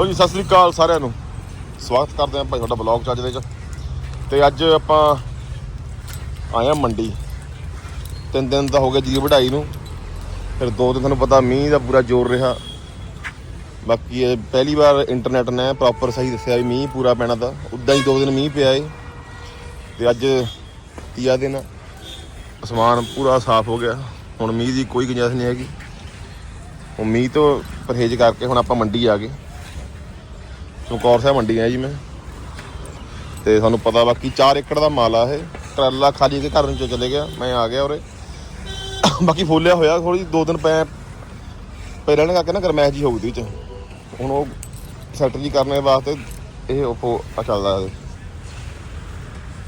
ਲੋ ਜੀ, ਸਤਿ ਸ੍ਰੀ ਅਕਾਲ ਸਾਰਿਆਂ ਨੂੰ। ਸਵਾਗਤ ਕਰਦੇ ਹਾਂ ਭਾਈ ਤੁਹਾਡਾ ਬਲੌਗ ਚ ਅੱਜ ਦੇ ਚ। ਤੇ ਅੱਜ ਆਪਾਂ ਆਏ ਆ ਮੰਡੀ। ਤਿੰਨ ਦਿਨ ਦਾ ਹੋ ਗਿਆ ਜੀ ਵਢਾਈ ਨੂੰ। ਫਿਰ ਦੋ ਦਿਨ ਤੁਹਾਨੂੰ ਪਤਾ ਮੀਂਹ ਦਾ ਪੂਰਾ ਜ਼ੋਰ ਰਿਹਾ। ਬਾਕੀ ਇਹ ਪਹਿਲੀ ਵਾਰ ਇੰਟਰਨੈਟ ਨੇ ਪ੍ਰੋਪਰ ਸਹੀ ਦੱਸਿਆ ਵੀ ਮੀਂਹ ਪੂਰਾ ਪੈਣਾ ਤਾਂ। ਉਦਾਂ ਹੀ ਦੋ ਦਿਨ ਮੀਂਹ ਪਿਆ ਏ। ਤੇ ਅੱਜ ਤੀਆ ਦਿਨ? ਅਸਮਾਨ ਪੂਰਾ ਸਾਫ਼ ਹੋ ਗਿਆ। ਹੁਣ ਮੀਂਹ ਦੀ ਕੋਈ ਗੁੰਜਾਇਸ਼ ਨਹੀਂ ਹੈਗੀ। ਉਹ ਮੀਂਹ ਤੋਂ ਪਰਹੇਜ਼ ਕਰਕੇ ਹੁਣ ਆਪਾਂ ਮੰਡੀ ਆ ਗਏ। ਚਮਕੌਰ ਸਾਹਿਬ ਮੰਡੀ ਆ ਜੀ ਮੈਂ। ਤੇ ਤੁਹਾਨੂੰ ਪਤਾ ਬਾਕੀ 4 ਏਕੜ ਦਾ ਮਾਲ ਆ ਇਹ। ਟਰਾਲਾ ਖਾਲੀ ਕੇ ਘਰ ਨੂੰ ਚਲੇ ਗਿਆ। ਮੈਂ ਆ ਗਿਆ ਉਰੇ। ਬਾਕੀ ਫੋਲਿਆ ਹੋਇਆ ਥੋੜੀ ਦੋ ਦਿਨ ਪੈ ਪੈ ਰਹਿਣ ਕਰਕੇ ਨਾ ਗਰਮੈਸ਼ ਜੀ ਹੋਊਗੀ ਚ ਹੁਣ ਉਹ ਸੈਟਲ ਜੀ ਕਰਨੇ ਵਾਸਤੇ ਇਹ ਉਹ ਚੱਲਦਾ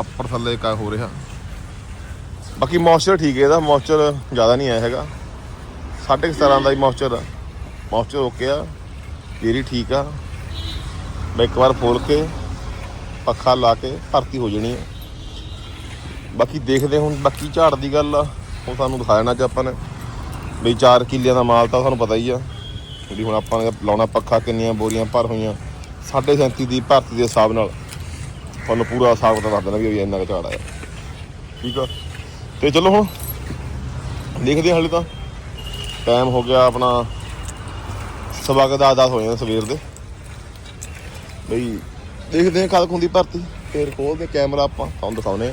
ਅੱਪਰ ਥੱਲੇ ਕਾ ਹੋ ਰਿਹਾ। ਬਾਕੀ ਮੌਇਸਚਰ ਠੀਕ ਹੈ ਇਹਦਾ। ਮੌਇਸਚਰ ਜ਼ਿਆਦਾ ਨਹੀਂ ਆਇਆ ਹੈਗਾ। ਸਾਢੇ ਕੁ ਸਤਾਰਾਂ ਦਾ ਹੀ ਮੌਇਸਚਰ ਆ। ਮੌਇਸਚਰ ਓਕੇ ਆ। ਜਿਹੜੀ ਠੀਕ ਆ। ਮੈਂ ਇੱਕ ਵਾਰ ਫੋਲ ਕੇ ਪੱਖਾ ਲਾ ਕੇ ਭਰਤੀ ਹੋ ਜਾਣੀ ਹੈ ਬਾਕੀ ਦੇਖਦੇ ਹੁਣ, ਬਾਕੀ ਝਾੜ ਦੀ ਗੱਲ ਆ, ਉਹ ਤੁਹਾਨੂੰ ਦਿਖਾ ਦੇਣਾ ਅੱਜ ਆਪਾਂ ਨੇ। ਵੀ 4 ਕਿੱਲਿਆਂ ਦਾ ਮਾਲ ਤਾਂ ਤੁਹਾਨੂੰ ਪਤਾ ਹੀ ਆ। ਜਿਹੜੀ ਹੁਣ ਆਪਾਂ ਨੇ ਲਾਉਣਾ ਪੱਖਾ, ਕਿੰਨੀਆਂ ਬੋਰੀਆਂ ਭਰ ਹੋਈਆਂ। 37 ਦੀ ਭਰਤੀ ਦੇ ਹਿਸਾਬ ਨਾਲ ਤੁਹਾਨੂੰ ਪੂਰਾ ਹਿਸਾਬ ਤਾਂ ਦੱਸ ਦੇਣਾ ਵੀ ਇੰਨਾ ਕੁ ਝਾੜ ਆਇਆ। ਠੀਕ ਆ? ਤੇ ਚਲੋ ਹੁਣ, ਦੇਖਦੇ ਹਾਂ ਹਾਲੇ ਤਾਂ। ਟਾਈਮ ਹੋ ਗਿਆ ਆਪਣਾ, ਸਵਾ ਕੁ ਦਸ ਦਸ ਹੋ ਜਾਂਦੇ ਸਵੇਰ ਦੇ। ਬਈ ਦੇਖਦੇ ਹਾਂ ਕਦ ਹੁੰਦੀ ਭਰਤੀ। ਫੇਰ ਖੋਲਦੇ ਕੈਮਰਾ ਆਪਾਂ ਤੁਹਾਨੂੰ ਦਿਖਾਉਨੇ ਆ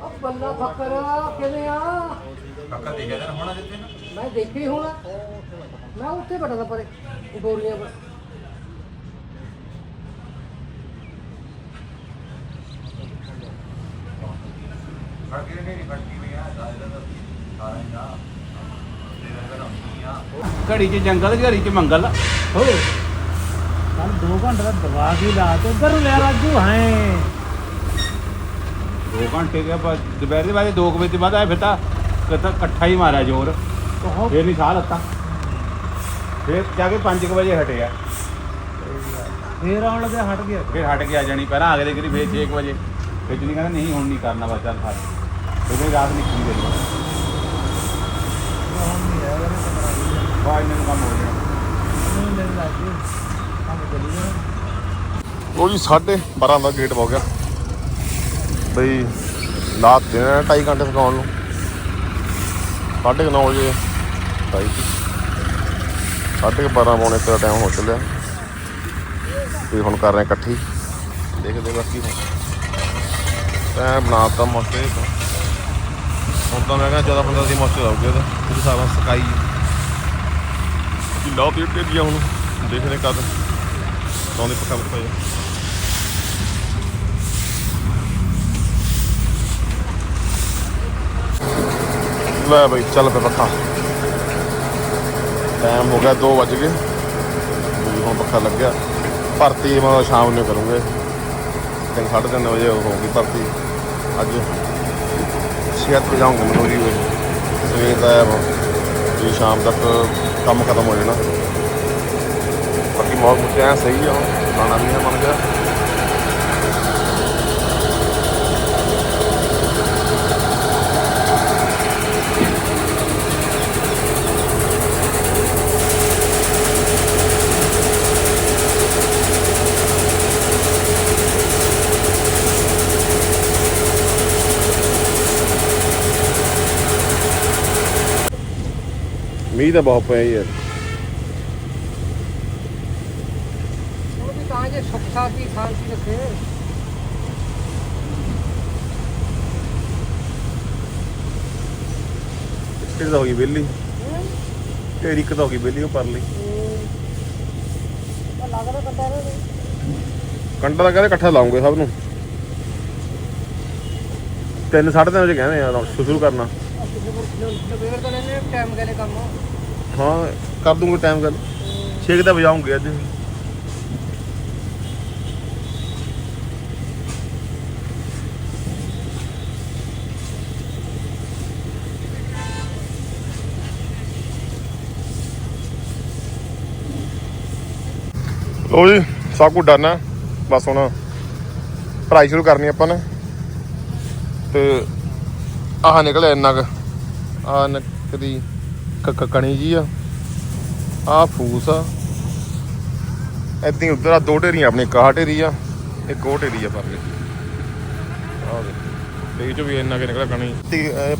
ਉਹ ਬੰਦਾ ਫੱਕਰ ਕਿਵੇਂ ਆ ਕਾਕਾ ਦੇਖਿਆ ਤਾਂ ਹੋਣਾ ਜਿੱਥੇ ਨਾ ਮੈਂ ਦੇਖੀ ਹੁਣ ਮੈਂ ਉੱਥੇ ਬੜਾ ਪਰੇ ਗੋਰੀਆਂ ਪਰ ਫੜਕੇ ਨਹੀਂ ਫੜਕੀ ਵੀ ਆ ਦਾਦਾ ਦਾ ਸਾਰਾ ਹੀ ਨਾ ਤੇਰਾ ਘਰ ਨਹੀਂ ਆ ਘੜੀ 'ਚ ਜੰਗਲ ਘੜੀ 'ਚ ਮੰਗਲ। ਹੋ। ਕੱਲ 2 ਘੰਟੇ ਦਾ ਦਵਾ ਕੇ ਲਾ ਤੇ ਉਧਰ ਲੈ ਰਾਜੂ ਹੈ। 2 ਘੰਟੇ ਗਿਆ ਪਰ ਦੁਪਹਿਰ ਦੇ ਬਾਅਦ 2 ਵਜੇ ਤੋਂ ਬਾਅਦ ਆਇਆ ਫਿਰ ਤਾਂ ਕਿਤਾ ਇਕੱਠਾ ਹੀ ਮਾਰਿਆ ਜ਼ੋਰ। ਫੇਰ ਨਹੀਂ ਸਾਹ ਲੱਤਾ। ਫੇਰ ਜਾ ਕੇ 5 ਵਜੇ ਹਟਿਆ ਫੇਰ ਆਉਣ ਲੱਗਿਆ ਹਟ ਗਿਆ। ਫਿਰ ਹਟ ਕੇ ਆ ਜਾਣੀ ਪਹਿਲਾਂ ਅਗਲੇ ਕਰੀ ਫੇਰ 6 ਵਜੇ। ਫਿਰ ਨਹੀਂ ਕਹਿੰਦਾ ਨਹੀਂ ਹੁਣ ਨਹੀਂ ਕਰਨਾ ਬਸ ਚੱਲ ਖਾ ਫਿਰ ਰਾਤ ਨਿਕਲੀ ਗਈ ਹੁਣ ਨਹੀਂ ਹੈਗਾ ਨਾ ਕਮਰਾ ਬਾਅਦ ਮੈਨੂੰ ਕੰਮ ਹੋ ਗਿਆ ਉਹ ਜੀ 12:30 ਦਾ ਗੇਟ ਹੋ ਗਿਆ। ਬਈ ਲਾਤ ਦੇਣਾ 2.5 ਘੰਟੇ ਸਕਾਉਣ ਨੂੰ। 9:30 ਵਜੇ ਢਾਈ ਸਾਢੇ ਕੁ ਬਾਰਾਂ ਪੌਣੇ ਇੱਕ ਟਾਈਮ ਹੋ ਚੱਲਿਆ। ਤੇ ਹੁਣ ਕਰ ਰਹੇ ਇਕੱਠੀ ਦੇਖਦੇ ਬਾਕੀ ਹੁਣ। ਟਾਈਮ ਬਣਾਤਾ ਮੋਸਟੇ ਹੁਣ ਤਾਂ ਮੈਂ ਕਹਿੰਦਾ ਜ਼ਿਆਦਾ ਬੰਦਾ ਦੀ ਮੋਸਟੇ ਲਾਉਗੇ ਤਾਂ ਉਹਦੇ ਹਿਸਾਬ ਨਾਲ ਸਕਾਈ। ਕਿ ਲਾਉ ਤੇ ਦੀਆਂ ਹੁਣ। ਦੇਖਦੇ ਕਦ ਲਾਉਂਦੇ ਪੱਕਾ ਪੱਕਾ ਜਾ ਲੈ ਬਈ, ਚੱਲ ਪੇ ਪੱਖਾ। ਟਾਈਮ ਹੋ ਗਿਆ 2 ਵਜ ਗਏ। ਵੀ ਹੁਣ ਪੱਖਾ ਲੱਗਿਆ। ਭਰਤੀ ਮੈਂ ਸ਼ਾਮ ਨੂੰ ਕਰੂੰਗੇ। ਤਿੰਨ ਸਾਢੇ ਤਿੰਨ ਵਜੇ ਗਈ ਭਰਤੀ। ਅੱਜ ਸਿਹਤ ਤੇ ਜਾਊਂਗਾ ਮਨੋਰੀ ਵੇ ਸਵੇਰ ਦਾ ਆਇਆ ਜੀ ਸ਼ਾਮ ਤੱਕ ਕੰਮ ਖਤਮ ਹੋ ਜਾਣਾ। ਬਾਕੀ ਮੌਸਮ ਤੇ ਐ ਸਹੀ ਆ, ਹੁਣ ਖਾਣਾ ਵੀ ਹੈ ਬਣ ਗਿਆ। ਮੀਂਹ ਤਾਂ ਬਹੁਤ ਪਿਆ ਯਾਰ ਉਹ ਵੀ ਤਾਂ ਜੇ ਸੁੱਖ ਸ਼ਾਂਤੀ ਸ਼ਾਂਤੀ ਰੱਖੇ ਕਿਹੜੀ ਤਾਂ ਹੋ ਗਈ ਵਿਹਲੀ। ਤੇਰੀ ਇੱਕ ਤਾਂ ਹੋ ਗਈ ਵਿਹਲੀ ਉਹ ਪਰ ਲਈ ਲੱਗਦਾ ਕੰਡਾ ਨੇ ਕੰਡਾ ਤਾਂ ਕਹਿੰਦੇ ਇਕੱਠਾ ਲਾਉਂਗੇ ਸਭ ਨੂੰ। ਤਿੰਨ ਸਾਢੇ ਤਿੰਨ ਵਜੇ ਕਹਿੰਦੇ ਆ ਸ਼ੁਰੂ ਕਰਨਾ। ਟਾਈਮ ਗਲੇ ਕੰਮ। ਹਾਂ, ਕਰ ਦੂੰਗੇ ਟਾਈਮ ਗੱਲ। 6 ਦਾ ਵਜਾਉਂਗੇ ਅੱਜ। ਲੋ ਜੀ, ਸਭ ਕੁਝ ਡਨ ਹੈ ਬਸ ਹੁਣ ਪੜ੍ਹਾਈ ਸ਼ੁਰੂ ਕਰਨੀ ਆਪਾਂ ਨੇ। ਤੇ ਆਹ ਨਿਕਲਿਆ ਇੰਨਾ ਕੁ। ਆ ਨਕਦੀ ਕਣੀ ਜੀ ਆ। ਆ ਫੂਸ ਆ। ਏਦਾਂ ਉੱਧਰ ਆ, ਦੋ ਢੇਰੀਆਂ ਆਪਣੀ ਕਾਹ ਢੇਰੀ ਆ, ਇੱਕ ਉਹ ਢੇਰੀ ਆ ਪਰਲੇ ਆ ਦੇ ਤੇ ਵੀ ਇੰਨਾ ਕਿ ਨਿਕਲਿਆ ਕਣੀ।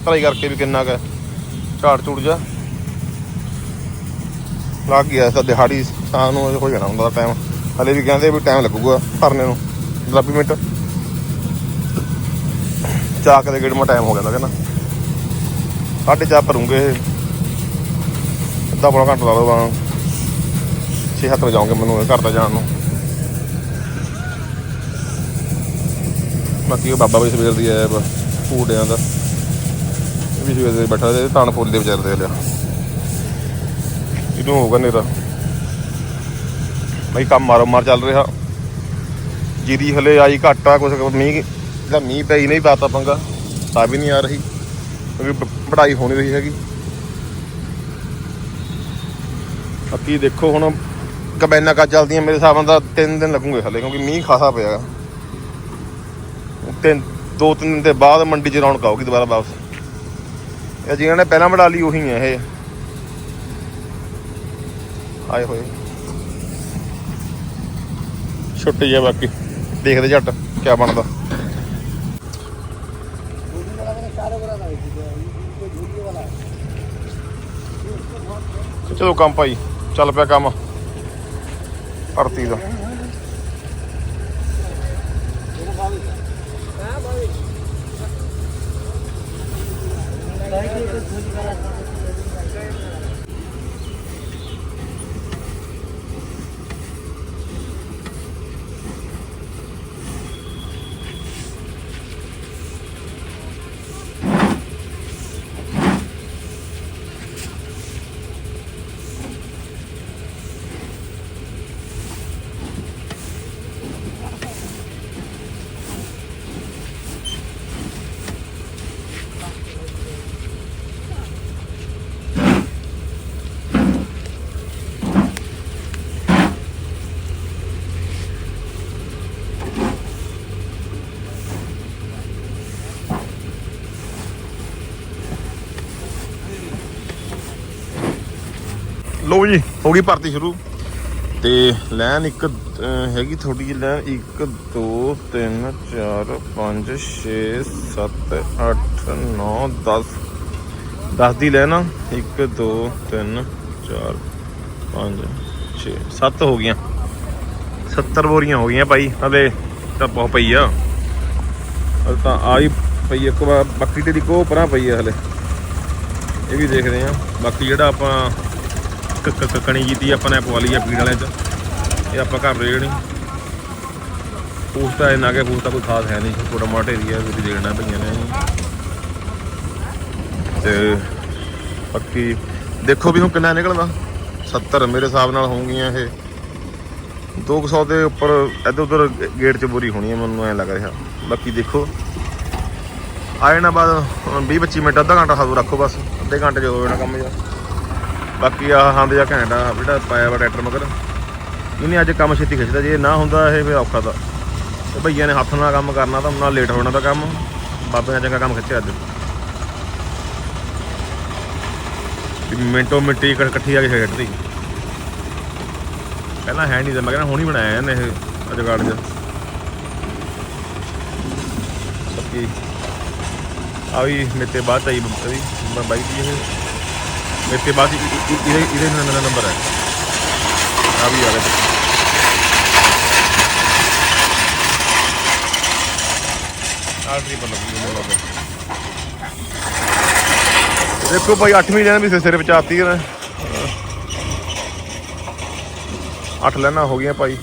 ਭਰਾਈ ਕਰਕੇ ਵੀ ਕਿੰਨਾ ਕੁ ਝਾੜ ਝੂੜ ਜਾ ਲੱਗ ਗਿਆ ਸਾ ਦਿਹਾੜੀ ਸ਼ਾਹ ਨੂੰ ਹੋ ਜਾਣਾ ਹੁੰਦਾ ਟਾਈਮ ਹਲੇ ਵੀ ਕਹਿੰਦੇ ਵੀ ਟਾਈਮ ਲੱਗੂਗਾ ਭਰਨੇ ਨੂੰ। 10 ਮਿੰਟ। ਚਾਕ ਦੇ ਗੇੜ ਮਾ ਟਾਈਮ ਹੋ ਗਿਆ ਕਹਿੰਦਾ। ਸਾਢੇ ਚਾਰ ਭਰੂਗੇ ਇਹ। ਅੱਧਾ ਪੌਣਾ ਘੰਟਾ ਲਾ ਲਓ ਬਾ 6-7 ਵਜੇ ਜਾਉਂਗੇ ਮੈਨੂੰ ਘਰ ਦਾ ਜਾਣ ਨੂੰ। ਬਾਕੀ ਉਹ ਬਾਬਾ ਵੀ ਸਵੇਰ ਦੀ ਆਇਆ ਵਾ ਫੂਡਿਆਂ ਦਾ। ਇਹ ਵੀ ਸਵੇਰ ਦੇ ਬੈਠਾ ਤੇ ਤਾਣ ਫੁੱਲ ਦੇ ਵਿਚਾਰ ਦੇ ਲਿਆ ਇਹਨੂੰ ਹੋਗਾ ਨੇਰਾ ਬਈ ਕੰਮ ਮਾਰੋ, ਮਾਰ ਚੱਲ ਰਿਹਾ। ਜੀਰੀ ਹਲੇ ਆਈ ਘੱਟ ਆ, ਕੁਛ ਮੀਂਹ ਦਾ ਮੀਂਹ ਪਈ ਨਹੀਂ ਪਾਤਾ ਪੰਗਾ। ਤਾਂ ਵੀ ਨਹੀਂ ਆ ਰਹੀ। ਕਿਉਂਕਿ ਬ- ਪੜ੍ਹਾਈ ਹੋ ਨਹੀਂ ਰਹੀ ਹੈਗੀ। ਬਾਕੀ ਦੇਖੋ ਹੁਣ ਕਬੈਨਾ ਕਾ ਚੱਲਦੀਆਂ ਮੇਰੇ ਹਿਸਾਬ ਨਾਲ 3 ਦਿਨ ਲੱਗੂਗੇ ਹਲੇ ਕਿਉਂਕਿ ਮੀਂਹ ਖਾਸਾ ਪਿਆ ਤਿੰਨ ਦੋ ਤਿੰਨ ਦਿਨ ਦੇ ਬਾਅਦ ਮੰਡੀ 'ਚ ਰੌਣਕ ਆਉਗੀ ਦੁਬਾਰਾ ਵਾਪਸ। ਇਹ ਜਿਹਨਾਂ ਨੇ ਪਹਿਲਾਂ ਵੜਾ ਲਈ ਉਹੀ ਹੈ ਇਹ। ਆਏ ਹੋਏ। ਛੁੱਟੀ ਹੈ ਬਾਕੀ। ਦੇਖਦੇ ਝੱਟ ਕਿਆ ਬਣਦਾ। ਚਲੋ ਕੰਮ ਭਾਈ। ਚੱਲ ਪਿਆ ਕੰਮ ਭਰਤੀ ਦਾ ਲੋ ਜੀ, ਹੋ ਗਈ ਭਰਤੀ ਸ਼ੁਰੂ। ਤੇ ਲਾਈਨ ਇੱਕ ਹੈਗੀ ਥੋੜੀ ਜਿਹੀ ਲਾਈਨ 1 2 3 4 5 6 7 8 9 10 10 ਦੀ ਲਾਈਨ 1 2 3 4 5 6 7 ਹੋ ਗਈਆਂ। 70 ਬੋਰੀਆਂ ਹੋ ਗਈਆਂ ਭਾਈ ਹਲੇ ਤਾਂ ਬਹੁਤ ਪਈ ਆ। ਹਲੇ ਤਾਂ ਆ ਹੀ ਪਈ ਇੱਕ ਵਾਰ ਬਾਕੀ ਤੇ ਦੀ ਕੋ ਪਰਾਂ ਪਈ ਆ ਹਲੇ। ਇਹ ਵੀ ਦੇਖਦੇ ਆ। ਬਾਕੀ ਜਿਹੜਾ ਆਪਾਂ ਕਣੀ ਕੀਤੀ ਆਪਾਂ ਨੇ ਪਵਾ ਲਈ ਆ ਪੀੜ ਵਾਲਿਆਂ ਚ। ਇਹ ਆਪਾਂ ਘਰ ਰੇਣੀ ਪੂਸਤਾ ਇਹਨਾਂ ਕੇ ਪੂਸਤਾ ਕੋਈ ਖਾਸ ਹੈ ਨਹੀਂ। ਛੋਟਾ ਮੋਟਾ ਏਰੀਆ ਵੀ ਦੇਣਾ ਪਈਆਂ ਨੇ। ਤੇ ਬਾਕੀ ਦੇਖੋ ਵੀ ਹੁਣ ਕਿੰਨਾ ਨਿਕਲਦਾ। 70 ਮੇਰੇ ਹਿਸਾਬ ਨਾਲ ਹੋਣਗੀਆਂ ਇਹ। 200 ਦੇ ਉੱਪਰ ਇੱਧਰ ਉੱਧਰ ਗੇਟ 'ਚ ਬੋਰੀ ਹੋਣੀ ਹੈ ਮੈਨੂੰ ਐ ਲੱਗ ਰਿਹਾ। ਬਾਕੀ ਦੇਖੋ। ਆਏ ਨਾ ਬਾਅਦ 20 25 ਮਿੰਟ, ਅੱਧਾ ਘੰਟਾ ਹਾਜ਼ਰ ਰੱਖੋ ਬਸ। ਅੱਧੇ ਘੰਟੇ 'ਚ ਹੋ ਜਾਣਾ ਕੰਮ ਜੀ ਬਾਕੀ ਆ ਹੰਦ ਜਾਂ ਘੈਂਟਾ ਜਿਹੜਾ ਪਾਇਆ ਵਾ ਟਰੈਕਟਰ ਮਗਰ। ਇਹਨੇ ਅੱਜ ਕੰਮ ਛੇਤੀ ਖਿੱਚਦਾ, ਜੇ ਨਾ ਹੁੰਦਾ ਇਹ ਫਿਰ ਔਖਾ ਤਾਂ। ਤੇ ਭਈਆ ਨੇ ਹੱਥ ਨਾਲ ਕੰਮ ਕਰਨਾ ਤਾਂ ਨਾਲ ਲੇਟ ਹੋਣਾ ਤਾਂ ਕੰਮ। ਬਾਬੇ ਨੇ ਚੰਗਾ ਕੰਮ ਖਿੱਚਿਆ ਅੱਜ। ਵੀ ਮਿੰਟੋ ਮਿੰਟੀ ਇਕੱਠੀ ਆ ਕੇ ਖੇਡਦੀ ਪਹਿਲਾਂ ਹੈ ਨਹੀਂ ਤਾਂ ਮੈਂ ਕਹਿੰਦਾ ਹੁਣ ਹੀ ਬਣਾਇਆ ਇਹਨੇ ਇਹ ਅਜਗਾੜ ਜਿਹਾ। ਬਾਕੀ ਆ ਵੀ ਮੇਤੇ ਬਾਅਦ ਚ ਆਈ ਵੀ ਬਾਈਕ ਦੀ ਇਹ। ਮੇਤੇ ਬਾਅਦ ਹੀ- ਇ- ਇ- ਇਹਦੇ ਇਹਦੇ ਨਾਲ ਨੰਬਰ ਹੈ। ਆ ਵੀ ਆ ਗਿਆ ਆ ਦੇਖੋ ਭਾਈ 8ਵੀਂ ਲੈਣ ਵੀ ਸਿਰ ਬਚਾਤੀ ਨੇ। 8 ਲੈਣਾ ਹੋ ਗਈਆਂ ਭਾਈ।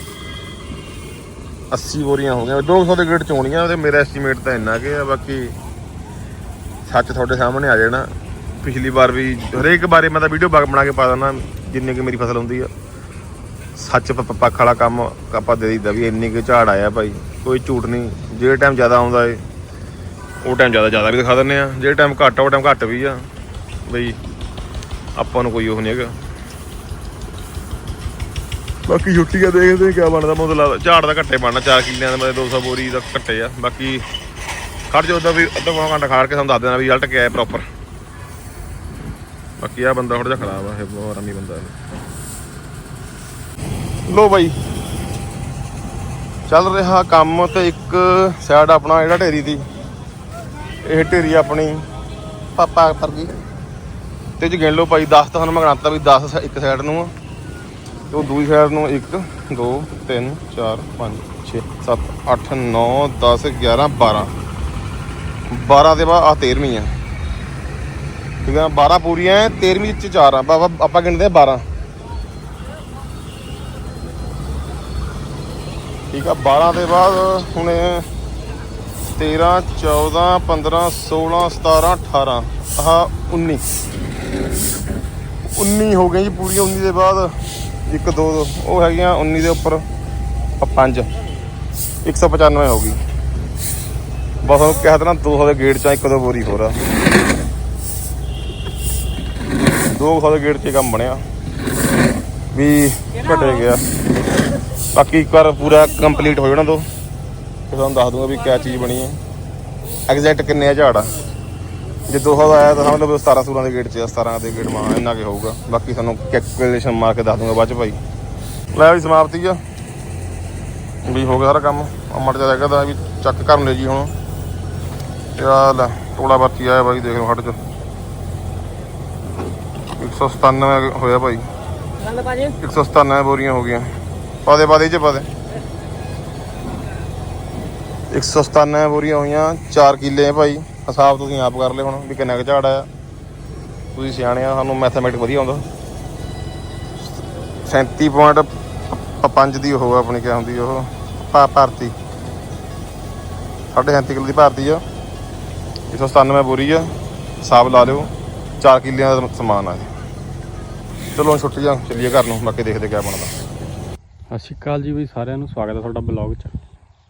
80 ਬੋਰੀਆਂ ਹੋ ਗਈਆਂ। 200 ਦੇ ਗੇਟ ਚੋਣੀਆਂ ਤੇ ਮੇਰਾ ਐਸਟੀਮੇਟ ਤਾਂ ਇੰਨਾ ਕਿ ਆ, ਬਾਕੀ ਸੱਚ ਤੁਹਾਡੇ ਸਾਹਮਣੇ ਆ ਜਾਣਾ। ਪਿਛਲੀ ਵਾਰ ਵੀ ਹਰੇਕ ਬਾਰੇ ਮੈਂ ਤਾਂ ਵੀਡੀਓ ਬਣਾ ਕੇ ਪਾ ਦਿੰਦਾ, ਜਿੰਨੀ ਕਿ ਮੇਰੀ ਫਸਲ ਹੁੰਦੀ ਆ। ਸੱਚ ਪ- ਪੱਖ ਵਾਲਾ ਕੰਮ ਆਪਾਂ ਦੇ ਦਿੱਤਾ ਵੀ ਇੰਨੀ ਕੁ ਝਾੜ ਆਇਆ ਭਾਈ, ਕੋਈ ਝੂਠ ਨਹੀਂ। ਜਿਹੜੇ ਟਾਈਮ ਜ਼ਿਆਦਾ ਆਉਂਦਾ ਏ, ਉਹ ਟਾਈਮ ਜ਼ਿਆਦਾ ਜ਼ਿਆਦਾ ਵੀ ਦਿਖਾ ਦਿੰਦੇ ਆ। ਜਿਹੜੇ ਟਾਈਮ ਘੱਟ ਆ, ਉਹ ਟਾਈਮ ਘੱਟ ਵੀ ਆ। ਬਈ, ਆਪਾਂ ਨੂੰ ਕੋਈ ਉਹ ਨਹੀਂ ਹੈਗਾ। ਬਾਕੀ ਛੁੱਟੀਆਂ ਦੇਖਦੇ ਕਿਆ ਬਣਦਾ। ਮੈਨੂੰ ਲੱਗਦਾ ਝਾੜ ਦਾ ਘੱਟੇ ਬਣਨਾ 4 ਕਿੱਲਿਆਂ ਦਾ ਮਤਲਬ 200 ਬੋਰੀ ਦਾ ਘੱਟੇ ਆ। ਬਾਕੀ ਖੜ ਜਾ ਉਹਦਾ ਵੀ ਅੱਧਾ ਪੌਣਾ ਘੰਟਾ ਖਾੜ ਕੇ ਸਾਨੂੰ ਦੱਸ ਦੇਣਾ ਵੀ ਰਿਜ਼ਲਟ ਕਿਆ ਹੈ ਪ੍ਰੋਪਰ ਬਾਕੀ ਆ ਬੰਦਾ ਥੋੜਾ ਜਿਹਾ ਖਰਾਬ ਆ, ਇਹ ਆਰਾਮੀ ਬੰਦਾ ਹੈ ਲੋ ਬਾਈ। ਚੱਲ ਰਿਹਾ ਕੰਮ ਤੇ ਇੱਕ ਸਾਈਡ ਆਪਣਾ ਜਿਹੜਾ ਢੇਰੀ ਦੀ। ਇਹ ਢੇਰੀ ਆਪਣੀ ਪਾਪਾ ਪਰ ਗਈ। ਤੇ ਜੇ ਗਿਣ ਲਓ ਭਾਈ 10 ਤਾਂ ਸਾਨੂੰ ਮੈਂ ਗਣਾਤਾ ਵੀ 10 ਇੱਕ ਸਾਈਡ ਨੂੰ ਆ। ਤੇ ਉਹ ਦੂਜੀ ਸਾਈਡ ਨੂੰ 1 2 3 4 5 6 7 8 9 10 11 12 12 ਦੇ ਬਾਅਦ ਆ 13ਵੀਂ ਆ। ਠੀਕ ਹੈ 12 ਪੂਰੀਆਂ ਐ 13ਵੀਂ ਚ 4 ਆ। ਬਾਬਾ ਆਪਾਂ ਗਿਣਦੇ ਆ 12 ਠੀਕ ਆ 12 ਦੇ ਬਾਅਦ ਹੁਣ 13 14 15 16 17 18 ਆਹ 19 19 ਹੋ ਗਏ ਜੀ ਪੂਰੀਆਂ 19 ਦੇ ਬਾਅਦ ਇੱਕ, ਦੋ ਉਹ ਹੈਗੀਆਂ 19 ਦੇ ਉੱਪਰ। 5 195 ਹੋ ਗਈ। ਬਸ ਉਹ ਕਹਿ ਦੇਣਾ 200 ਦੇ ਗੇਟ ਚ ਇੱਕ ਦੋ ਬੋਰੀ ਹੋਰ ਆ। 200 ਦੇ ਗੇਟ ਚ ਕੰਮ ਬਣਿਆ। ਵੀ ਘਟੇ ਗਿਆ। ਬਾਕੀ ਇੱਕ ਵਾਰ ਪੂਰਾ ਕੰਪਲੀਟ ਹੋ ਜਾਣਾ ਤੋਂ ਫਿਰ ਤੁਹਾਨੂੰ ਦੱਸ ਦੂੰਗਾ ਵੀ ਕਿਆ ਚੀਜ਼ ਬਣੀ ਹੈ। ਐਗਜ਼ੈਕਟ ਕਿੰਨੇ ਆ ਝਾੜ ਆ। ਜੇ 200 ਦਾ ਆਇਆ ਤਾਂ ਸਮਝ ਲਓ 17 ਸੂਰਾਂ ਦੇ ਗੇਟ 'ਚ ਆ 17 ਦੇ ਗੇਟ ਮਾ ਇੰਨਾ ਕੀ ਹੋਊਗਾ। ਬਾਕੀ ਤੁਹਾਨੂੰ ਕੈਲਕੂਲੇਸ਼ਨ ਮਾਰ ਕੇ ਦੱਸ ਦੂੰਗਾ ਬਾਅਦ 'ਚ ਭਾਈ। ਲੈ ਵੀ ਸਮਾਪਤੀ ਆ। ਵੀ ਹੋ ਗਿਆ ਸਾਰਾ ਕੰਮ। ਅਮਰ ਜਿਹਾ ਰਹਿ ਵੀ ਚੱਕ ਕਰਨ ਲੈ ਜੀ ਹੁਣ। ਤੇ ਲੈ, ਟੋਲਾ ਵਰਤੀ ਆਇਆ ਬਾਈ, ਦੇਖ ਲਓ ਹੱਟ ਚ। 197 ਹੋਇਆ ਭਾਈ। ਗੱਲ ਭਾਜੀ 197 ਬੋਰੀਆਂ ਹੋ ਗਈਆਂ। ਪਾ ਦੇ ਪਾ ਦੇ ਇਹ ਚ ਪਾ ਦੇ 197 ਬੋਰੀਆਂ ਹੋਈਆਂ 4 ਕਿੱਲੇ ਆ ਭਾਈ। ਹਿਸਾਬ ਤੁਸੀਂ ਆਪ ਕਰ ਲਿਓ ਹੁਣ ਵੀ ਕਿੰਨਾ ਕੁ ਝਾੜ ਆਇਆ ਤੁਸੀਂ ਸਿਆਣੇ ਆ ਸਾਨੂੰ ਮੈਥਮੈਟਿਕ ਵਧੀਆ ਆਉਂਦਾ। 37.5 ਦੀ ਉਹ ਆਪਣੀ ਕਿਆ ਹੁੰਦੀ ਉਹ ਭਾ ਭਾਰਤੀ। ਸਾਢੇ 37 ਕਿਲੋ ਦੀ ਭਾਰਤੀ ਆ। 197 ਬੋਰੀ ਆ। ਹਿਸਾਬ ਲਾ ਲਿਓ 4 ਕਿੱਲਿਆਂ ਦਾ ਸਮਾਨ ਆ ਜੀ। ਚਲੋ ਹੁਣ ਛੁੱਟੀ ਜਾ ਚੱਲੀਏ ਘਰ ਨੂੰ ਬਾਕੀ ਦੇਖਦੇ ਕਿਆ ਬਣਦਾ। ਸਤਿ ਸ਼੍ਰੀ ਅਕਾਲ ਜੀ ਬਈ ਸਾਰਿਆਂ ਨੂੰ ਸਵਾਗਤ ਹੈ ਤੁਹਾਡਾ ਬਲੌਗ 'ਚ।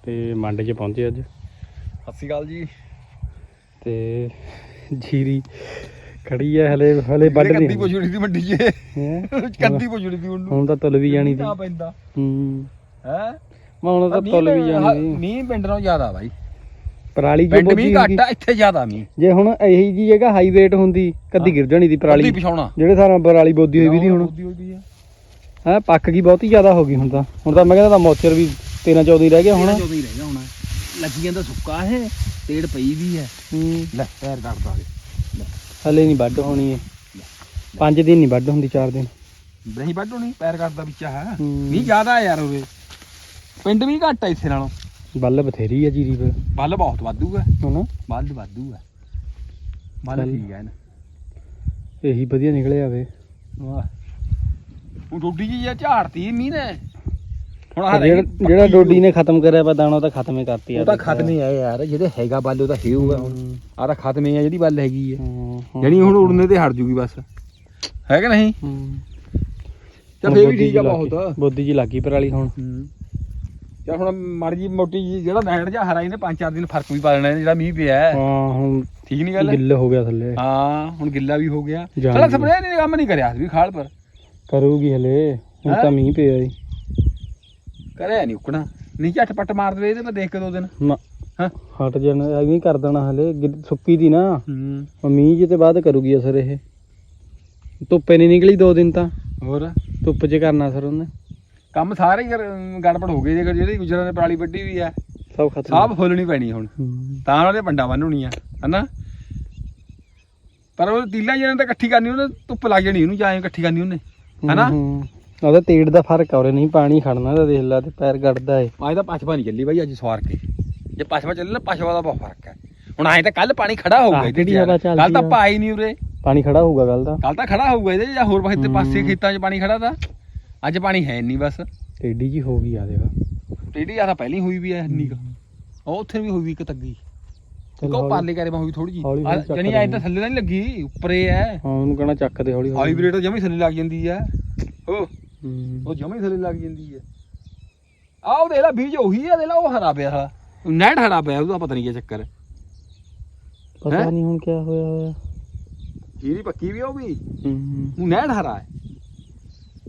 ਤੇ ਮੰਡੇ 'ਚ ਪਹੁੰਚੇ ਅੱਜ। ਸਤਿ ਸ਼੍ਰੀ ਅਕਾਲ ਜੀ। ਤੇ ਜੀਰੀ ਖੜੀ ਹੈ ਹਲੇ ਹਲੇ ਵੱਢ ਕੱਦੀ ਨਹੀਂ ਪੋਜੂੜੀ ਦੀ ਮੰਡੀ 'ਚ। ਹੈਂ? ਕੱਦੀ ਪੋਜੂੜੀ ਦੀ ਉਹਨੂੰ। ਹੁਣ ਤਾਂ ਤੁਲ ਵੀ ਜਾਣੀ ਦੀ ਨਾ ਪੈਂਦਾ। ਹੂੰ। ਹੈ? ਮੈਂ ਹੁਣ ਤਾਂ ਤੁਲ ਵੀ ਜਾਣੀ ਦੀ ਮੀਂਹ ਪਿੰਡ ਨਾਲੋਂ ਜ਼ਿਆਦਾ ਬਾਈ। ਪਰਾਲੀ ਜੋ ਪਿੰਡ ਹੁੰਦੀ। ਘੱਟ ਆ ਇੱਥੇ ਜ਼ਿਆਦਾ ਮੀਂਹ। ਜੇ ਹੁਣ ਇਹੀ ਜੀ ਜਗ੍ਹਾ ਹਾਈ ਵੇਟ ਹੁੰਦੀ ਕਦੀ ਗਿਰ ਜਾਣੀ ਦੀ ਪਰਾਲੀ। ਪਿਛਾਉਣਾ। ਜਿਹੜੇ ਸਾਰਾ ਪਰਾਲੀ ਬੋਦੀ ਹੋਈ ਵੀ ਦੀ ਹੁਣ। ਵੀ ਆ। ਹੈ ਪੱਕ ਗਈ ਬਹੁਤੀ ਜ਼ਿਆਦਾ ਹੋ ਗਈ ਹੁਣ ਤਾਂ। ਹੁਣ ਤਾਂ ਮੈਂ ਕਹਿੰਦਾ ਤਾਂ ਮੋਚਰ ਵੀ 13 14 ਹੀ ਰਹਿ ਗਿਆ ਹੁਣ। ਹੁਣ ਜਦੋਂ ਹੀ ਰਹਿ ਗਿਆ ਹੁਣ। ਲੱਗੀ ਜਾਂਦਾ ਸੁੱਕਾ ਹੈ ਤੇੜ ਪਈ ਵੀ ਹੈ। ਲੈ ਪੈਰ ਕੱਟਦਾ ਹਲੇ ਨਹੀਂ ਵੱਢ ਹੋਣੀ ਹੈ ਪੰਜ ਦਿਨ ਨਹੀਂ ਵੱਢ ਹੁੰਦੀ ਚਾਰ ਦਿਨ। ਨਹੀਂ ਵੱਢੋ ਨਹੀਂ ਪੈਰ ਕੱਟਦਾ ਵਿੱਚ ਹੈ ਹੂੰ। ਮੀਂਹ ਜ਼ਿਆਦਾ ਯਾਰ ਉਰੇ। ਪਿੰਡ ਵੀ ਘੱਟ ਆ ਇੱਥੇ ਨਾਲੋਂ। ਬੱਲ ਬਥੇਰੀ ਆ ਜੀਰੀ ਪਰ। ਬੱਲ ਬਹੁਤ ਵਾਧੂ ਹੈ ਹਨਾ? ਬੱਲ ਵਾਧੂ ਹੈ ਬੱਲ। ਠੀਕ ਹੈ ਨਾ ਇਹੀ ਵਧੀਆ ਨਿਕਲਿਆ ਵੇ। ਵਾਹ। ਉਹ ਡੋਡੀ ਜੀ ਆ ਝਾੜਤੀ ਮੀਂਹ ਨੇ। ਹੁਣ ਆਹ ਜਿਹੜਾ ਰਹਿ ਗਈ ਜਿਹੜਾ ਪੱਕੀ ਡੋਡੀ ਨੇ ਖਤਮ ਕਰਿਆ ਵਾ ਦਾਣਾ ਉਹ ਤਾਂ ਖਤਮ ਹੀ ਕਰਤੀ ਉਹ ਤਾਂ ਖਤਮ ਹੀ ਆ ਯਾਰ। ਜਿਹੜੇ ਹੈਗਾ ਬੱਲ ਉਹ ਤਾਂ ਹੈਊ ਆ ਹੁਣ ਆਹ ਤਾਂ ਖਤਮ ਹੀ ਆ ਜਿਹੜੀ ਬੱਲ ਹੈਗੀ ਹੈ ਜਿਹੜੀ ਹੁਣ ਉੜਨੇ ਤੇ ਹਟ ਜੂਗੀ ਬਸ। ਹੈ ਕਿ ਨਹੀਂ? ਚੱਲ ਫੇਰ ਵੀ ਠੀਕ ਆ ਬਹੁਤ। ਬੋਦੀ ਜੀ ਲੱਗੀ ਪਰਾਲੀ ਹੁਣ। ਚੱਲ ਹੁਣ ਮਾੜੀ ਜੀ ਮੋਟੀ ਜੀ ਜਿਹੜਾ ਨਹਿਰ ਜਾ ਹਰਾ ਇਹਨੇ ਪੰਜ ਚਾਰ ਦਿਨ ਫ਼ਰਕ ਵੀ ਪਾ ਲੈਣਾ ਇਹਨੇ ਜਿਹੜਾ ਮੀਂਹ ਪਿਆ ਹੈ। ਹਾਂ ਹੁਣ ਠੀਕ ਨਹੀਂ ਗੱਲ? ਗਿੱਲ ਹੋ ਗਿਆ ਥੱਲੇ। ਹਾਂ ਹੁਣ ਗਿੱਲਾ ਵੀ ਹੋ ਗਿਆ। ਜਾਣ ਚਲ ਦੀ। ਸਪਰੇਅ ਨੇ ਕੰਮ ਨਹੀਂ ਕਰਿਆ ਵੀ ਖਾਲ ਪਰ। ਕਰੂਗੀ ਹਲੇ ਹੁਣ ਹੈਂ? ਤਾਂ ਮੀਂਹ ਪਿਆ ਈ। ਕਰਿਆ ਨਹੀਂ ਉਕਣਾ। ਨਹੀਂ ਝੱਟ ਪੱਟ ਮਾਰ ਦੇਵੇ ਇਹਦੇ ਮੈਂ ਦੇਖ ਕੇ ਦੋ ਦਿਨ। ਨਾ। ਹਾਂ? ਹਟ ਜਾਣਾ ਐਵੇਂ ਹੀ ਕਰ ਦੇਣਾ ਹਲੇ ਗਿੱਲ- ਸੁੱਕੀ ਦੀ ਨਾ। ਹੂੰ। ਉਹ ਮੀਂਹ ਜਿਹੇ ਤੇ ਬਾਅਦ ਕਰੂਗੀ ਅਸਰ ਇਹ। ਧੁੱਪੇ ਨਹੀਂ ਨਿਕਲੀ ਦੋ ਦਿਨ ਤਾਂ। ਹੋਰ? ਧੁੱਪ 'ਚ ਕਰਨਾ ਅਸਰ ਉਹਨੇ। ਕੰਮ ਸਾਰੇ ਹੀ ਗੜ- ਗੜਬੜ ਹੋ ਗਏ ਜੇ ਜਿਹੜੀ ਗੁਜਰਾਂ ਨੇ ਪਰਾਲੀ ਵੱਡੀ ਵੀ ਆ। ਸਭ ਖਤਮ। ਸਾਬ ਫੁੱਲਣੀ ਪੈਣੀ ਹੁਣ। ਹੂੰ। ਤਾਂ ਉਹਦੇ ਪੰਡਾ ਬੰਨਣੀ ਆ ਹਨਾ? ਪਰ ਉਹ ਤੀਲਾ ਜਿਹਨਾਂ ਤਾਂ ਇਕੱਠੀ ਕਰਨੀ ਉਹਨੇ ਧੁੱਪ ਲੱਗ ਜਾਣੀ ਉਹਨੂੰ ਜਾਂ ਐਂ ਇਕੱਠੀ ਕਰਨੀ ਉਹਨੇ ਹਨਾ? ਹੂੰ। ਉਹਦਾ ਤੇੜ ਦਾ ਫ਼ਰਕ ਆ ਉਰੇ ਨਹੀਂ ਪਾਣੀ ਖੜਨਾ ਤਾਂ ਦੇਖ ਲੈ ਤੇ ਪੈਰ ਕੱਢਦਾ ਏ। ਅੱਜ ਤਾਂ ਪਛਵਾ ਨਹੀਂ ਚੱਲੀ ਬਾਈ ਅੱਜ ਸਵਾਰ ਕੇ। ਜੇ ਪਛਵਾ ਚੱਲੇ ਨਾ ਪਛਵਾ ਦਾ ਬਹੁਤ ਫ਼ਰਕ ਹੈ ਹੁਣ ਐਂ ਤਾਂ ਕੱਲ ਪਾਣੀ ਖੜਾ ਹੋਊਗਾ ਆਹ, ਇਹਦੇ ਕਿਹੜੀ ਹਵਾ ਚੱਲਦੀ ਕੱਲ ਤਾਂ ਆ? ਪਾਈ ਨਹੀਂ ਉਰੇ। ਪਾਣੀ ਖੜਾ ਹੋਊਗਾ ਗੱਲ ਦਾ ਕੱਲ ਤਾਂ ਖੜਾ ਹੋਊਗਾ ਇਹਦੇ 'ਚ ਜਾਂ ਹੋਰ ਪਾਸੇ ਹੂੰ। ਪਾਸੇ ਖੇਤਾਂ 'ਚ ਪਾਣੀ ਖੜਾ ਤਾਂ। ਅੱਜ ਪਾਣੀ ਹੈ ਨਹੀਂ ਬਸ। ਟੇਡੀ ਜੀ ਹੋ ਗਈ ਆ ਦੇਖ। ਟੇਢੀ ਆ ਤਾਂ ਪਹਿਲਾਂ ਹੀ ਹੋਈ ਵੀ ਐ ਇੰਨੀ ਕੁ। ਉਹ ਉੱਥੇ ਵੀ ਹੋਈ ਵੀ ਇੱਕ ਤੱਗੀ। ਚੱਲ ਕੋ ਹੌਲੀ- ਪਾਲੇ ਕਰੇ ਮੈਂ ਹੋਈ ਥੋੜੀ ਜੀ ਹੌਲੀ ਹੌਲੀ ਚੱਕ ਜਣੀ ਐ ਤਾਂ ਥੱਲੇ ਤਾਂ ਨਹੀਂ ਲੱਗੀ ਉੱਪਰੇ ਐ ਹਾਂ ਉਹਨੂੰ ਕਹਣਾ ਚੱਕ ਦੇ ਹੌਲੀ ਹੌਲੀ। ਹਾਈਬ੍ਰਿਡ ਜਮੀ ਥੱਲੇ ਲੱਗ ਜਾਂਦੀ ਐ ਉਹ ਹੂੰ। ਉਹ ਜਮੀ ਥੱਲੇ ਲੱਗ ਜਾਂਦੀ ਐ ਆਹ ਉਹ ਦੇਖ ਲੈ ਬੀਜ ਉਹੀ ਆ ਦੇਖ ਲੈ ਉਹ ਹਰਾ ਪਿਆ ਸਾਲਾ। ਨੈਟ ਹਰਾ ਪਿਆ ਉਹਦਾ ਪਤਾ ਨਹੀਂ ਕੀ ਚੱਕਰ। ਹੈ ਪਤਾ ਹੈਂ? ਨਹੀਂ ਹੁਣ ਕੀ ਹੋਇਆ ਹੋਇਆ। ਜੀਰੀ ਪੱਕੀ ਵੀ ਆ ਉਹ ਵੀ। ਹੂੰ। ਉਹ ਨੈਟ ਹਰਾ ਹੈ।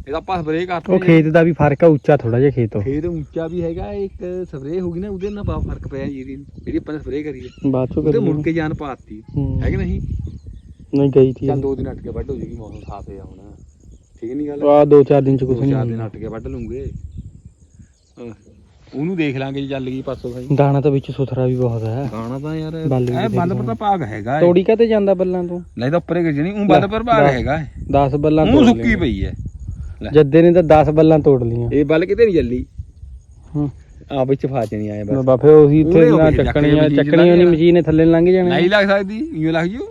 ਇਹਦਾ ਆਪਾਂ ਸਪਰੇਅ ਕਰਤੀ ਉਹ ਖੇਤ ਦਾ ਵੀ ਫ਼ਰਕ ਆ ਉੱਚਾ ਥੋੜਾ ਜਿਹਾ ਖੇਤ ਉਹ। ਖੇਤ ਉੱਚਾ ਵੀ ਹੈਗਾ ਇੱਕ ਸਪਰੇਅ ਹੋ ਗਈ ਨਾ ਉਹਦੇ ਨਾਲ ਬਾ ਫ਼ਰਕ ਪਿਆ ਜੀਰੀ ਜਿਹੜੀ ਆਪਾਂ ਨੇ ਸਪਰੇਅ ਕਰੀ ਹੈ ਬਾਅਦ ਚੋਂ ਕਰੀ ਮੁੜ ਕੇ ਜਾਨ ਪਾਤੀ ਹੂੰ। ਕਿ ਨਹੀਂ? ਨਹੀਂ ਗਈ ਥੀ ਚੱਲ ਦੋ ਦਿਨ ਅਟ ਕੇ ਵੱਢ ਹੋ ਜੇਗੀ ਮੌਸਮ ਸਾਫ਼ ਹੈ ਹੁਣ। ਠੀਕ ਨਹੀਂ ਗੱਲ? ਆ ਦੋ ਚਾਰ ਦਿਨ ਚ ਕੁਝ ਦੋ ਚਾਰ ਨਹੀਂ ਦਿਨ ਅਟ ਕੇ ਵੱਢ ਲੂੰਗੇ। ਉਹਨੂੰ ਦੇਖ ਲਾਂਗੇ ਜੇ ਚੱਲ ਗਈ ਪਾਸੋਂ ਭਾਈ ਦਾਣਾ ਤਾਂ ਵਿੱਚ ਸੁਥਰਾ ਵੀ ਬਹੁਤ ਹੈ। ਗਾਣਾ ਤਾਂ ਯਾਰ ਬੱਲ ਇਹ ਬੰਦ ਪਰ ਤਾਂ ਭਾਗ ਹੈਗਾ। ਤੋੜੀ ਕਾਤੇ ਜਾਂਦਾ ਬੱਲਾਂ ਤੋਂ? ਨਹੀਂ ਤਾਂ ਉੱਪਰੇ ਗਿਰ ਜਣੀ ਉਹ ਬੰਦ ਪਰ ਭਾਗ। ਹੈਗਾ 10 ਬੱਲਾਂ ਉਹ ਤੋੜ ਸੁੱਕੀ। ਪਈ ਹੈ। ਲੈ। ਜੱਦੇ ਨੇ ਤਾਂ 10 ਬੱਲਾਂ ਤੋੜ ਲੀਆਂ। ਇਹ ਬੱਲ ਕਿਤੇ ਨਹੀਂ ਚੱਲੀ ਹੂੰ। ਆ ਵਿੱਚ ਫਾਚ ਨਹੀਂ ਆਏ ਬਸ। ਬਾਫੇ ਉਹੀ ਇੱਥੇ ਉਹਨੇ ਨਾ ਗਈ, ਚੱਕਣੀ ਚੱਕ ਆ ਕੇ ਚੱਕਣੀ ਉਹਨੀ ਮਸ਼ੀਨ ਮਸ਼ੀਨ ਨੇ ਥੱਲੇ ਲੰਘ ਜਾਣੀ। ਨਹੀਂ ਲੱਗ ਸਕਦੀ ਇਉਂ ਲੱਗ ਜੂ।